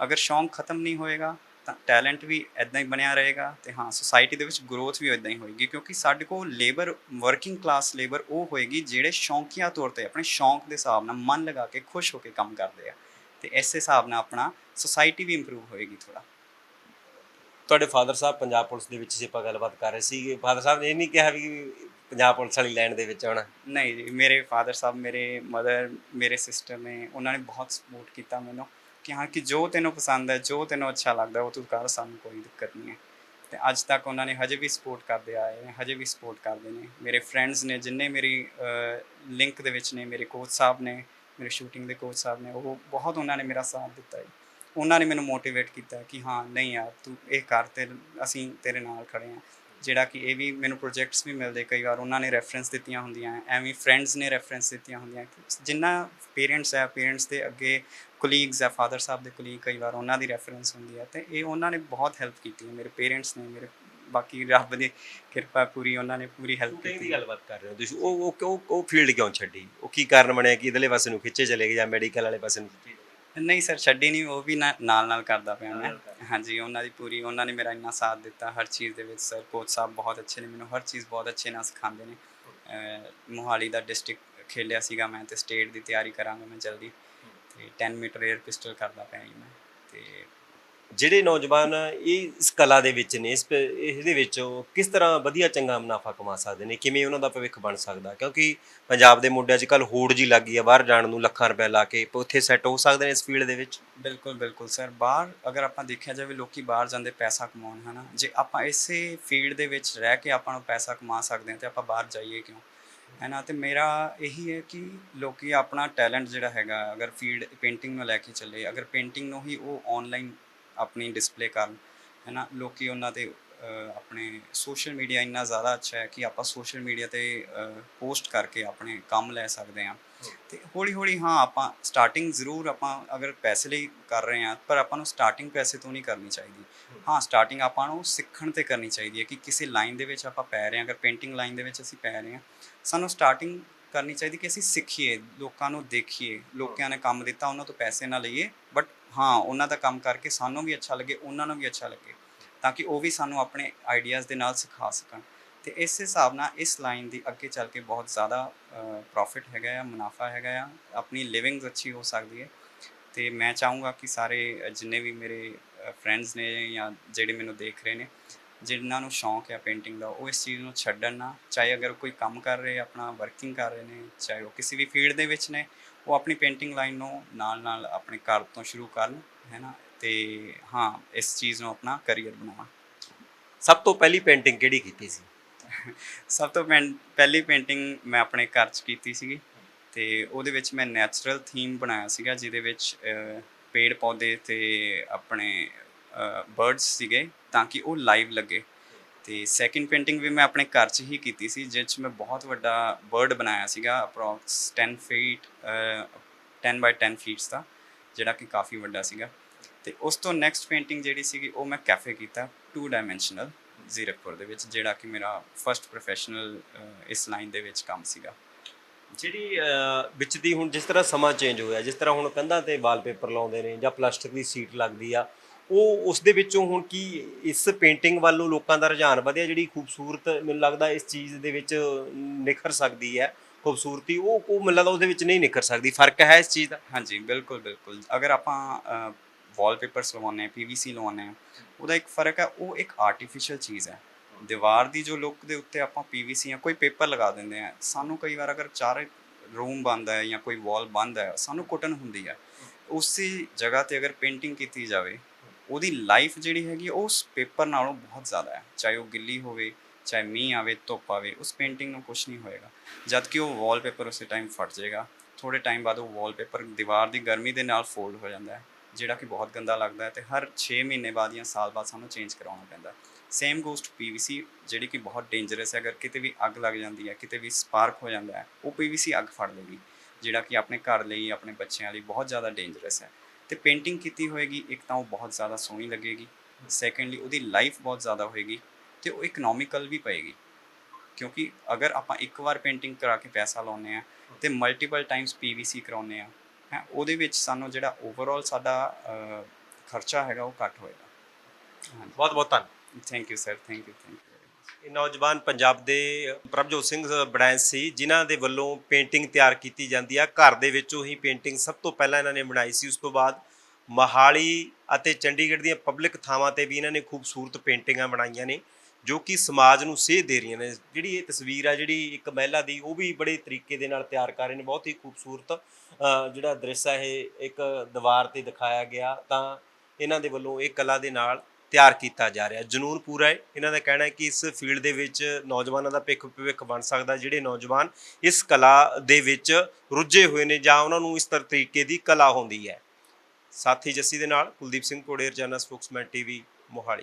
ਅਗਰ ਸ਼ੌਂਕ ਖਤਮ ਨਹੀਂ ਹੋਏਗਾ ਤਾਂ ਟੈਲੈਂਟ ਵੀ ਇਦਾਂ ਹੀ ਬਣਿਆ ਰਹੇਗਾ ਤੇ ਹਾਂ ਸੋਸਾਇਟੀ ਦੇ ਵਿੱਚ ਗਰੋਥ ਵੀ ਇਦਾਂ ਹੀ ਹੋਏਗੀ ਕਿਉਂਕਿ ਸਾਡੇ ਕੋਲ ਲੇਬਰ ਵਰਕਿੰਗ ਕਲਾਸ ਲੇਬਰ ਉਹ ਹੋਏਗੀ ਜਿਹੜੇ ਸ਼ੌਂਕੀਆ ਤੌਰ ਤੇ ਆਪਣੇ ਸ਼ੌਂਕ ਦੇ ਹਿਸਾਬ ਨਾਲ ਮਨ ਲਗਾ ਕੇ ਖੁਸ਼ ਹੋ ਕੇ ਕੰਮ ਕਰਦੇ ਆ। ਤੇ ਇਸ ਹਿਸਾਬ ਨਾਲ ਆਪਣਾ ਸੋਸਾਇਟੀ ਵੀ ਇੰਪਰੂਵ ਹੋਏਗੀ ਥੋੜਾ ਤੁਹਾਡੇ ਫਾਦਰ ਸਾਹਿਬ ਪੰਜਾਬ ਪੁਲਿਸ ਦੇ ਵਿੱਚ ਸੀ ਆਪਾਂ ਗੱਲਬਾਤ ਕਰ ਰਹੇ ਸੀਗੇ ਫਾਦਰ ਸਾਹਿਬ ਨੇ ਇਹ ਨਹੀਂ ਕਿਹਾ ਵੀ ਪੰਜਾਬ ਪੁਲਿਸ ਵਾਲੀ ਲਾਈਨ ਦੇ ਵਿੱਚ ਆਉਣਾ। ਨਹੀਂ ਜੀ, ਮੇਰੇ ਫਾਦਰ ਸਾਹਿਬ, ਮੇਰੇ ਮਦਰ ਮੇਰੇ ਸਿਸਟਰ ਨੇ ਉਹਨਾਂ ਨੇ ਬਹੁਤ ਸਪੋਰਟ ਕੀਤਾ ਮੈਨੂੰ ਕਿ ਹਾਂ, ਕਿ ਜੋ ਤੈਨੂੰ ਪਸੰਦ ਹੈ, ਜੋ ਤੈਨੂੰ ਅੱਛਾ ਲੱਗਦਾ, ਉਹ ਤੂੰ ਕਰ, ਸਾਨੂੰ ਕੋਈ ਦਿੱਕਤ ਨਹੀਂ ਹੈ। ਤੇ ਅੱਜ ਤੱਕ ਉਹਨਾਂ ਨੇ ਹਜੇ ਵੀ ਸਪੋਰਟ ਕਰਦੇ ਆਏ ਨੇ, ਹਜੇ ਵੀ ਸਪੋਰਟ ਕਰਦੇ ਨੇ। ਮੇਰੇ ਫਰੈਂਡਸ ਨੇ ਜਿੰਨੇ ਮੇਰੀ ਲਿੰਕ ਦੇ ਵਿੱਚ ਨੇ, ਮੇਰੇ ਕੋਚ ਸਾਹਿਬ ਨੇ, ਮੇਰੇ ਸ਼ੂਟਿੰਗ ਦੇ ਕੋਚ ਸਾਹਿਬ ਨੇ, ਉਹ ਬਹੁਤ ਉਹਨਾਂ ਨੇ ਮੇਰਾ ਸਾਥ ਦਿੱਤਾ ਹੈ ਉਹਨਾਂ ਨੇ ਮੈਨੂੰ ਮੋਟੀਵੇਟ ਕੀਤਾ ਕਿ ਹਾਂ, ਨਹੀਂ ਯਾਰ, ਤੂੰ ਇਹ ਕਰ ਤੇ ਅਸੀਂ ਤੇਰੇ ਨਾਲ ਖੜੇ ਹਾਂ। ਜਿਹੜਾ ਕਿ ਇਹ ਵੀ ਮੈਨੂੰ ਪ੍ਰੋਜੈਕਟਸ ਵੀ ਮਿਲਦੇ ਕਈ ਵਾਰ ਉਹਨਾਂ ਨੇ ਰੈਫਰੈਂਸ ਦਿੱਤੀਆਂ ਹੁੰਦੀਆਂ ਐਵੇਂ ਫਰੈਂਡਸ ਨੇ ਰੈਫਰੈਂਸ ਦਿੱਤੀਆਂ ਹੁੰਦੀਆਂ। ਜਿੰਨਾ ਪੇਰੈਂਟਸ ਹੈ ਪੇਰੈਂਟਸ ਦੇ ਅੱਗੇ ਕੋਲੀਗਸ ਹੈ ਫਾਦਰ ਸਾਹਿਬ ਦੇ ਕੋਲੀਗ ਕਈ ਵਾਰ ਉਹਨਾਂ ਦੀ ਰੈਫਰੈਂਸ ਹੁੰਦੀ ਹੈ ਤੇ ਇਹ ਉਹਨਾਂ ਨੇ ਬਹੁਤ ਹੈਲਪ ਕੀਤੀ ਹੈ ਮੇਰੇ ਪੇਰੈਂਟਸ ਨੇ ਮੇਰੇ ਬਾਕੀ ਰੱਬ ਦੀ ਕਿਰਪਾ ਪੂਰੀ ਉਹਨਾਂ ਨੇ ਪੂਰੀ ਹੈਲਪ ਸ਼ੂਟਿੰਗ ਦੀ ਕੀਤੀ ਗੱਲਬਾਤ ਕਰ ਰਹੇ ਹੋ ਤੁਸੀਂ ਉਹ ਉਹ ਉਹ ਉਹ ਫੀਲਡ ਕਿਉਂ ਛੱਡੀ? ਉਹ ਕੀ ਕਾਰਨ ਬਣਿਆ ਕਿ ਇਧਰਲੇ ਪਾਸੇ ਨੂੰ ਖਿੱਚੇ ਚਲੇ ਗਏ ਜਾਂ ਮੈਡੀਕਲ ਵਾਲੇ ਪਾਸੇ ਨੂੰ ਖਿੱਚੇ? ਨਹੀਂ ਸਰ ਛੱਡੀ ਨਹੀਂ ਉਹ ਵੀ ਨਾਲ ਨਾਲ ਕਰਦਾ ਪਿਆ ਮੈਂ। ਹਾਂਜੀ ਉਹਨਾਂ ਦੀ ਪੂਰੀ ਉਹਨਾਂ ਨੇ ਮੇਰਾ ਇੰਨਾ ਸਾਥ ਦਿੱਤਾ ਹਰ ਚੀਜ਼ ਦੇ ਵਿੱਚ। ਸਰ ਕੋਚ ਸਾਹਿਬ ਬਹੁਤ ਅੱਛੇ ਨੇ ਮੈਨੂੰ ਹਰ ਚੀਜ਼ ਬਹੁਤ ਅੱਛੇ ਨਾਲ ਸਿਖਾਉਂਦੇ ਨੇ। ਮੋਹਾਲੀ ਦਾ ਡਿਸਟ੍ਰਿਕਟ ਖੇਲਿਆ ਸੀਗਾ ਮੈਂ ਤੇ ਸਟੇਟ ਦੀ ਤਿਆਰੀ ਕਰਾਂਗਾ ਮੈਂ ਜਲਦੀ। ਤੇ 10 ਮੀਟਰ 에ਅਰ ਪਿਸਟਲ ਕਰਦਾ ਪਿਆ ਜੀ ਮੈਂ। ਤੇ ਜਿਹੜੇ ਨੌਜਵਾਨ ਇਹ ਇਸ ਕਲਾ ਦੇ ਵਿੱਚ ਨੇ, ਇਸ ਇਹਦੇ ਵਿੱਚ ਉਹ ਕਿਸ ਤਰ੍ਹਾਂ ਵਧੀਆ ਚੰਗਾ ਮੁਨਾਫਾ ਕਮਾ ਸਕਦੇ ਨੇ, ਕਿਵੇਂ ਉਹਨਾਂ ਦਾ ਭਵਿੱਖ ਬਣ ਸਕਦਾ? ਕਿਉਂਕਿ ਪੰਜਾਬ ਦੇ ਮੁੰਡੇ ਅੱਜ ਕੱਲ ਹੋੜ ਜੀ ਲੱਗ ਗਈ ਆ, ਬਾਹਰ ਜਾਣ ਨੂੰ ਲੱਖਾਂ ਰੁਪਏ ਲਾ ਕੇ ਉੱਥੇ ਸੈੱਟ ਹੋ ਸਕਦੇ ਨੇ ਇਸ ਫੀਲਡ ਦੇ ਵਿੱਚ? ਬਿਲਕੁਲ ਬਿਲਕੁਲ ਸਰ ਬਾਹਰ ਅਗਰ ਆਪਾਂ ਦੇਖਿਆ ਜਾਵੇ, ਲੋਕੀ ਬਾਹਰ ਜਾਂਦੇ ਪੈਸਾ ਕਮਾਉਣ, ਹਨਾ? ਜੇ ਆਪਾਂ ਇਸੇ ਫੀਲਡ ਦੇ ਵਿੱਚ ਰਹਿ ਕੇ ਆਪਾਂ ਨੂੰ ਪੈਸਾ ਕਮਾ ਸਕਦੇ ਹਾਂ, ਤੇ ਆਪਾਂ ਬਾਹਰ ਜਾਈਏ ਕਿਉਂ? ਹੈ ਨਾ ਤੇ ਮੇਰਾ ਇਹੀ ਹੈ ਕਿ ਲੋਕੀ ਆਪਣਾ ਟੈਲੈਂਟ ਜਿਹੜਾ ਹੈਗਾ, ਅਗਰ ਫੀਲਡ ਪੇਂਟਿੰਗ ਨੂੰ ਲੈ ਕੇ ਚੱਲੇ, ਅਗਰ ਪੇਂਟਿੰਗ ਨੂੰ ਹੀ ਉਹ ਆਨਲਾਈਨ ਆਪਣੀ ਡਿਸਪਲੇ ਕਰਨ ਹੈ ਨਾ ਲੋਕੀ ਉਹਨਾਂ ਤੇ ਆਪਣੇ ਸੋਸ਼ਲ ਮੀਡੀਆ ਇੰਨਾ ਜ਼ਿਆਦਾ ਅੱਛਾ ਹੈ ਕਿ ਆਪਾਂ ਸੋਸ਼ਲ ਮੀਡੀਆ ਤੇ ਪੋਸਟ ਕਰਕੇ ਆਪਣੇ ਕੰਮ ਲੈ ਸਕਦੇ ਹਾਂ। ਤੇ ਹੌਲੀ ਹੌਲੀ ਹਾਂ, ਆਪਾਂ ਸਟਾਰਟਿੰਗ ਜ਼ਰੂਰ ਆਪਾਂ ਅਗਰ ਪੈਸੇ ਲਈ ਕਰ ਰਹੇ ਹਾਂ, ਪਰ ਆਪਾਂ ਨੂੰ ਸਟਾਰਟਿੰਗ ਪੈਸੇ ਤੋਂ ਨਹੀਂ ਕਰਨੀ ਚਾਹੀਦੀ। ਹਾਂ ਸਟਾਰਟਿੰਗ ਆਪਾਂ ਨੂੰ ਸਿੱਖਣ ਤੇ ਕਰਨੀ ਚਾਹੀਦੀ ਹੈ ਕਿ ਕਿਸੇ ਲਾਈਨ ਦੇ ਵਿੱਚ ਆਪਾਂ ਪੈ ਰਹੇ ਹਾਂ, ਅਗਰ ਪੇਂਟਿੰਗ ਲਾਈਨ ਦੇ ਵਿੱਚ ਅਸੀਂ ਪੈ ਰਹੇ ਹਾਂ, ਸਾਨੂੰ ਸਟਾਰਟਿੰਗ ਕਰਨੀ ਚਾਹੀਦੀ ਕਿ ਅਸੀਂ ਸਿੱਖੀਏ, ਲੋਕਾਂ ਨੂੰ ਦੇਖੀਏ ਲੋਕਾਂ ਨੇ ਕੰਮ ਦਿੱਤਾ, ਉਹਨਾਂ ਤੋਂ ਪੈਸੇ ਨਾ ਲਈਏ ਬਟ ਹਾਂ, ਉਹਨਾਂ ਦਾ ਕੰਮ ਕਰਕੇ ਸਾਨੂੰ ਵੀ ਅੱਛਾ ਲੱਗੇ, ਉਹਨਾਂ ਨੂੰ ਵੀ ਅੱਛਾ ਲੱਗੇ, ਤਾਂ ਕਿ ਉਹ ਵੀ ਸਾਨੂੰ ਆਪਣੇ ਆਈਡੀਆਜ਼ ਦੇ ਨਾਲ ਸਿਖਾ ਸਕਣ। ਤੇ ਇਸ ਹਿਸਾਬ ਨਾਲ ਇਸ ਲਾਈਨ ਦੀ ਅੱਗੇ ਚੱਲ ਕੇ ਬਹੁਤ ਜ਼ਿਆਦਾ ਪ੍ਰੋਫਿਟ ਹੈਗਾ ਆ, ਮੁਨਾਫਾ ਹੈਗਾ ਆ, ਆਪਣੀ ਲਿਵਿੰਗ ਅੱਛੀ ਹੋ ਸਕਦੀ ਹੈ। ਤੇ ਮੈਂ ਚਾਹੂੰਗਾ ਕਿ ਸਾਰੇ ਜਿੰਨੇ ਵੀ ਮੇਰੇ ਫਰੈਂਡਸ ਨੇ ਜਾਂ ਜਿਹੜੇ ਮੈਨੂੰ ਦੇਖ ਰਹੇ ਨੇ ਜਿਨ੍ਹਾਂ ਨੂੰ ਸ਼ੌਂਕ ਹੈ ਪੇਂਟਿੰਗ ਦਾ ਉਹ ਇਸ ਚੀਜ਼ ਨੂੰ ਛੱਡਣ ਨਾ। ਚਾਹੇ ਅਗਰ ਕੋਈ ਕੰਮ ਕਰ ਰਹੇ ਆਪਣਾ ਵਰਕਿੰਗ ਕਰ ਰਹੇ ਨੇ ਚਾਹੇ ਉਹ ਕਿਸੇ ਵੀ ਫੀਲਡ ਦੇ ਵਿੱਚ ਨੇ ਉਹ ਆਪਣੀ ਪੇਂਟਿੰਗ ਲਾਈਨ ਨੂੰ ਨਾਲ ਨਾਲ ਆਪਣੇ ਘਰ ਤੋਂ ਸ਼ੁਰੂ ਕਰਨ ਹੈ ਨਾ? ਤੇ ਹਾਂ ਇਸ ਚੀਜ਼ ਨੂੰ ਆਪਣਾ ਕੈਰੀਅਰ ਬਣਾਉਣ। ਸਭ ਤੋਂ ਪਹਿਲੀ ਪੇਂਟਿੰਗ ਕਿਹੜੀ ਕੀਤੀ ਸੀ? ਸਭ ਤੋਂ ਪਹਿਲੀ ਪੇਂਟਿੰਗ ਮੈਂ ਆਪਣੇ ਘਰ 'ਚ ਕੀਤੀ ਸੀਗੀ। ਤੇ ਉਹਦੇ ਵਿੱਚ ਮੈਂ ਨੈਚੁਰਲ ਥੀਮ ਬਣਾਇਆ ਸੀਗਾ ਜਿਹਦੇ ਵਿੱਚ ਪੇੜ ਪੌਦੇ ਤੇ ਆਪਣੇ ਬਰਡਸ ਸੀਗੇ ਤਾਂ ਕਿ ਉਹ ਲਾਈਵ ਲੱਗੇ। ਤੇ ਸੈਕਿੰਡ ਪੇਂਟਿੰਗ ਵੀ ਮੈਂ ਆਪਣੇ ਘਰ 'ਚ ਹੀ ਕੀਤੀ ਸੀ ਜਿਸ 'ਚ ਮੈਂ ਬਹੁਤ ਵੱਡਾ ਬਰਡ ਬਣਾਇਆ ਸੀਗਾ ਅਪਰੋਕਸ 10 ਫੀਟ 10 ਬਾਈ 10 ਫੀਟਸ ਦਾ, ਜਿਹੜਾ ਕਿ ਕਾਫੀ ਵੱਡਾ ਸੀਗਾ। ਤੇ ਉਸ ਤੋਂ ਨੈਕਸਟ ਪੇਂਟਿੰਗ ਜਿਹੜੀ ਸੀਗੀ, ਉਹ ਮੈਂ ਕੈਫੇ ਕੀਤਾ 2 ਡਾਈਮੈਂਸ਼ਨਲ ਜ਼ੀਰਕਪੁਰ ਦੇ ਵਿੱਚ, ਜਿਹੜਾ ਕਿ ਮੇਰਾ ਫਰਸਟ ਪ੍ਰੋਫੈਸ਼ਨਲ ਇਸ ਲਾਈਨ ਦੇ ਵਿੱਚ ਕੰਮ ਸੀਗਾ। ਜਿਹੜੀ ਵਿੱਚ ਦੀ ਹੁਣ ਜਿਸ ਤਰ੍ਹਾਂ ਸਮਾਂ ਚੇਂਜ ਹੋਇਆ, ਜਿਸ ਤਰ੍ਹਾਂ ਹੁਣ ਕੰਧਾਂ ਤੇ ਵਾਲਪੇਪਰ ਲਾਉਂਦੇ ਨੇ ਜਾਂ ਪਲਾਸਟਿਕ ਦੀ ਸੀਟ ਲੱਗਦੀ ਆ ਉਹ ਉਸ ਦੇ ਵਿੱਚੋਂ ਹੁਣ ਕੀ ਇਸ ਪੇਂਟਿੰਗ ਵੱਲੋਂ ਲੋਕਾਂ ਦਾ ਰੁਝਾਨ ਵਧਿਆ ਜਿਹੜੀ ਖੂਬਸੂਰਤ ਮੈਨੂੰ ਲੱਗਦਾ ਇਸ ਚੀਜ਼ ਦੇ ਵਿੱਚ ਨਿਖਰ ਸਕਦੀ ਹੈ, ਖੂਬਸੂਰਤੀ ਉਹ ਉਹ ਮੈਨੂੰ ਲੱਗਦਾ ਉਹਦੇ ਵਿੱਚ ਨਹੀਂ ਨਿਖਰ ਸਕਦੀ, ਫ਼ਰਕ ਹੈ ਇਸ ਚੀਜ਼ ਦਾ? ਹਾਂਜੀ, ਬਿਲਕੁਲ ਬਿਲਕੁਲ। ਅਗਰ ਆਪਾਂ ਵਾਲਪੇਪਰਸ ਲਵਾਉਂਦੇ ਹਾਂ ਪੀਵੀਸੀ ਲਵਾਉਂਦੇ ਹਾਂ, ਉਹਦਾ ਇੱਕ ਫ਼ਰਕ ਹੈ, ਉਹ ਇੱਕ ਆਰਟੀਫੀਸ਼ੀਅਲ ਚੀਜ਼ ਹੈ। ਦੀਵਾਰ ਦੀ ਜੋ ਲੁੱਕ ਦੇ ਉੱਤੇ ਆਪਾਂ ਪੀਵੀਸੀ ਜਾਂ ਕੋਈ ਪੇਪਰ ਲਗਾ ਦਿੰਦੇ ਆ ਸਾਨੂੰ ਕਈ ਵਾਰ ਅਗਰ ਚਾਰ ਰੂਮ ਬੰਦ ਹੈ ਜਾਂ ਕੋਈ ਵਾਲ ਬੰਦ ਹੈ, ਸਾਨੂੰ ਕੁੱਟਣ ਹੁੰਦੀ ਹੈ। ਉਸੇ ਜਗ੍ਹਾ ਤੇ ਅਗਰ ਪੇਂਟਿੰਗ ਕੀਤੀ ਜਾਵੇ ਉਹਦੀ ਲਾਈਫ ਜਿਹੜੀ ਹੈਗੀ ਉਸ ਪੇਪਰ ਨਾਲੋਂ ਬਹੁਤ ਜ਼ਿਆਦਾ ਹੈ। ਚਾਹੇ ਉਹ ਗਿੱਲੀ ਹੋਵੇ, ਚਾਹੇ ਮੀਂਹ ਆਵੇ, ਧੁੱਪ ਆਵੇ, ਉਸ ਪੇਂਟਿੰਗ ਨੂੰ ਕੁਝ ਨਹੀਂ ਹੋਏਗਾ। ਜਦ ਕਿ ਉਹ ਵਾਲਪੇਪਰ ਉਸੇ ਟਾਈਮ ਫਟ ਜਾਏਗਾ। ਥੋੜੇ ਟਾਈਮ ਬਾਅਦ ਉਹ ਵਾਲਪੇਪਰ ਦੀਵਾਰ ਦੀ ਗਰਮੀ ਦੇ ਨਾਲ ਫੋਲਡ ਹੋ ਜਾਂਦਾ ਹੈ, ਜਿਹੜਾ ਕਿ ਬਹੁਤ ਗੰਦਾ ਲੱਗਦਾ ਹੈ ਤੇ ਹਰ 6 ਮਹੀਨੇ ਬਾਅਦ ਜਾਂ ਸਾਲ ਬਾਅਦ ਸਾਨੂੰ ਚੇਂਜ ਕਰਾਉਣਾ ਪੈਂਦਾ ਸੇਮ ਗੋਸ ਟੂ ਪੀਵੀਸੀ ਜਿਹੜੀ ਕਿ ਬਹੁਤ ਡੇਂਜਰਸ ਹੈ। ਅਗਰ ਕਿਤੇ ਵੀ ਅੱਗ ਲੱਗ ਜਾਂਦੀ ਹੈ, ਕਿਤੇ ਵੀ ਸਪਾਰਕ ਹੋ ਜਾਂਦਾ ਹੈ, ਉਹ ਪੀਵੀਸੀ ਅੱਗ ਫੜ ਲੇਗੀ ਜਿਹੜਾ ਕਿ ਆਪਣੇ ਘਰ ਲਈ, ਆਪਣੇ ਬੱਚਿਆਂ ਲਈ ਬਹੁਤ ਜ਼ਿਆਦਾ ਡੇਂਜਰਸ ਹੈ। ਤੇ ਪੇਂਟਿੰਗ ਕੀਤੀ ਹੋਏਗੀ ਇੱਕ ਤਾਂ ਉਹ ਬਹੁਤ ਜ਼ਿਆਦਾ ਸੋਹਣੀ ਲੱਗੇਗੀ ਸੈਕੰਡਲੀ ਉਹਦੀ ਲਾਈਫ ਬਹੁਤ ਜ਼ਿਆਦਾ ਹੋਏਗੀ ਤੇ ਉਹ ਇਕਨੋਮਿਕਲ ਵੀ ਪਏਗੀ। ਕਿਉਂਕਿ ਅਗਰ ਆਪਾਂ ਇੱਕ ਵਾਰ ਪੇਂਟਿੰਗ ਕਰਾ ਕੇ ਪੈਸਾ ਲਾਉਂਦੇ ਆ ਤੇ ਮਲਟੀਪਲ ਟਾਈਮਸ ਪੀਵੀਸੀ ਕਰਾਉਂਦੇ ਆ ਹੈ ਉਹਦੇ ਵਿੱਚ ਸਾਨੂੰ ਜਿਹੜਾ ਓਵਰਆਲ ਸਾਡਾ ਖਰਚਾ ਹੈਗਾ ਉਹ ਘੱਟ ਹੋਏਗਾ। ਬਹੁਤ ਬਹੁਤ ਧੰਨਵਾਦ। Thank you sir thank you thank you ਇਹ ਨੌਜਵਾਨ ਪੰਜਾਬ ਦੇ ਪ੍ਰਭਜੋਤ ਸਿੰਘ ਬੜੈਂਸ ਸੀ, ਜਿਨ੍ਹਾਂ ਦੇ ਵੱਲੋਂ ਪੇਂਟਿੰਗ ਤਿਆਰ ਕੀਤੀ ਜਾਂਦੀ ਆ। ਘਰ ਦੇ ਵਿੱਚੋਂ ਹੀ ਪੇਂਟਿੰਗ ਸਭ ਤੋਂ ਪਹਿਲਾਂ ਇਹਨਾਂ ਨੇ ਬਣਾਈ ਸੀ। ਉਸ ਤੋਂ ਬਾਅਦ ਮਹਾਲੀ ਅਤੇ ਚੰਡੀਗੜ੍ਹ ਦੀਆਂ ਪਬਲਿਕ ਥਾਵਾਂ ਤੇ ਵੀ ਇਹਨਾਂ ਨੇ ਖੂਬਸੂਰਤ ਪੇਂਟਿੰਗਾਂ ਬਣਾਈਆਂ ਨੇ, ਜੋ ਕਿ ਸਮਾਜ ਨੂੰ ਸੇਧ ਦੇ ਰਹੀਆਂ ਨੇ। ਜਿਹੜੀ ਇਹ ਤਸਵੀਰ ਆ, ਜਿਹੜੀ ਇੱਕ ਮਹਿਲਾ ਦੀ, ਉਹ ਵੀ ਬੜੇ ਤਰੀਕੇ ਦੇ ਨਾਲ ਤਿਆਰ ਕਰ ਰਹੇ ਨੇ। ਬਹੁਤ ਹੀ ਖੂਬਸੂਰਤ ਜਿਹੜਾ ਦ੍ਰਿਸ਼ ਹੈ ਇਹ ਇੱਕ ਦੀਵਾਰ ਤੇ ਦਿਖਾਇਆ ਗਿਆ। ਤਾਂ ਇਹਨਾਂ ਦੇ ਵੱਲੋਂ ਇਹ ਕਲਾ ਦੇ ਨਾਲ ਤਿਆਰ ਕੀਤਾ ਜਾ ਰਿਹਾ। ਜਨੂਨ ਪੂਰਾ ਹੈ। ਇਹਨਾਂ ਦਾ ਕਹਿਣਾ ਹੈ ਕਿ ਇਸ ਫੀਲਡ ਦੇ ਵਿੱਚ ਨੌਜਵਾਨਾਂ ਦਾ ਭਿੱਖ ਭਵਿੱਖ ਬਣ ਸਕਦਾ ਜਿਹੜੇ ਨੌਜਵਾਨ ਇਸ ਕਲਾ ਦੇ ਵਿੱਚ ਰੁੱਝੇ ਹੋਏ ਨੇ ਜਾਂ ਉਹਨਾਂ ਨੂੰ ਇਸ ਤਰ੍ਹਾਂ ਤਰੀਕੇ ਦੀ ਕਲਾ ਹੁੰਦੀ ਹੈ। ਸਾਥੀ ਜੱਸੀ ਦੇ ਨਾਲ ਕੁਲਦੀਪ ਸਿੰਘ ਕੋੜੇਰ ਰਜਾਨਾ ਸਪੋਕਸਮੈਨ ਟੀਵੀ, ਮੋਹਾਲੀ।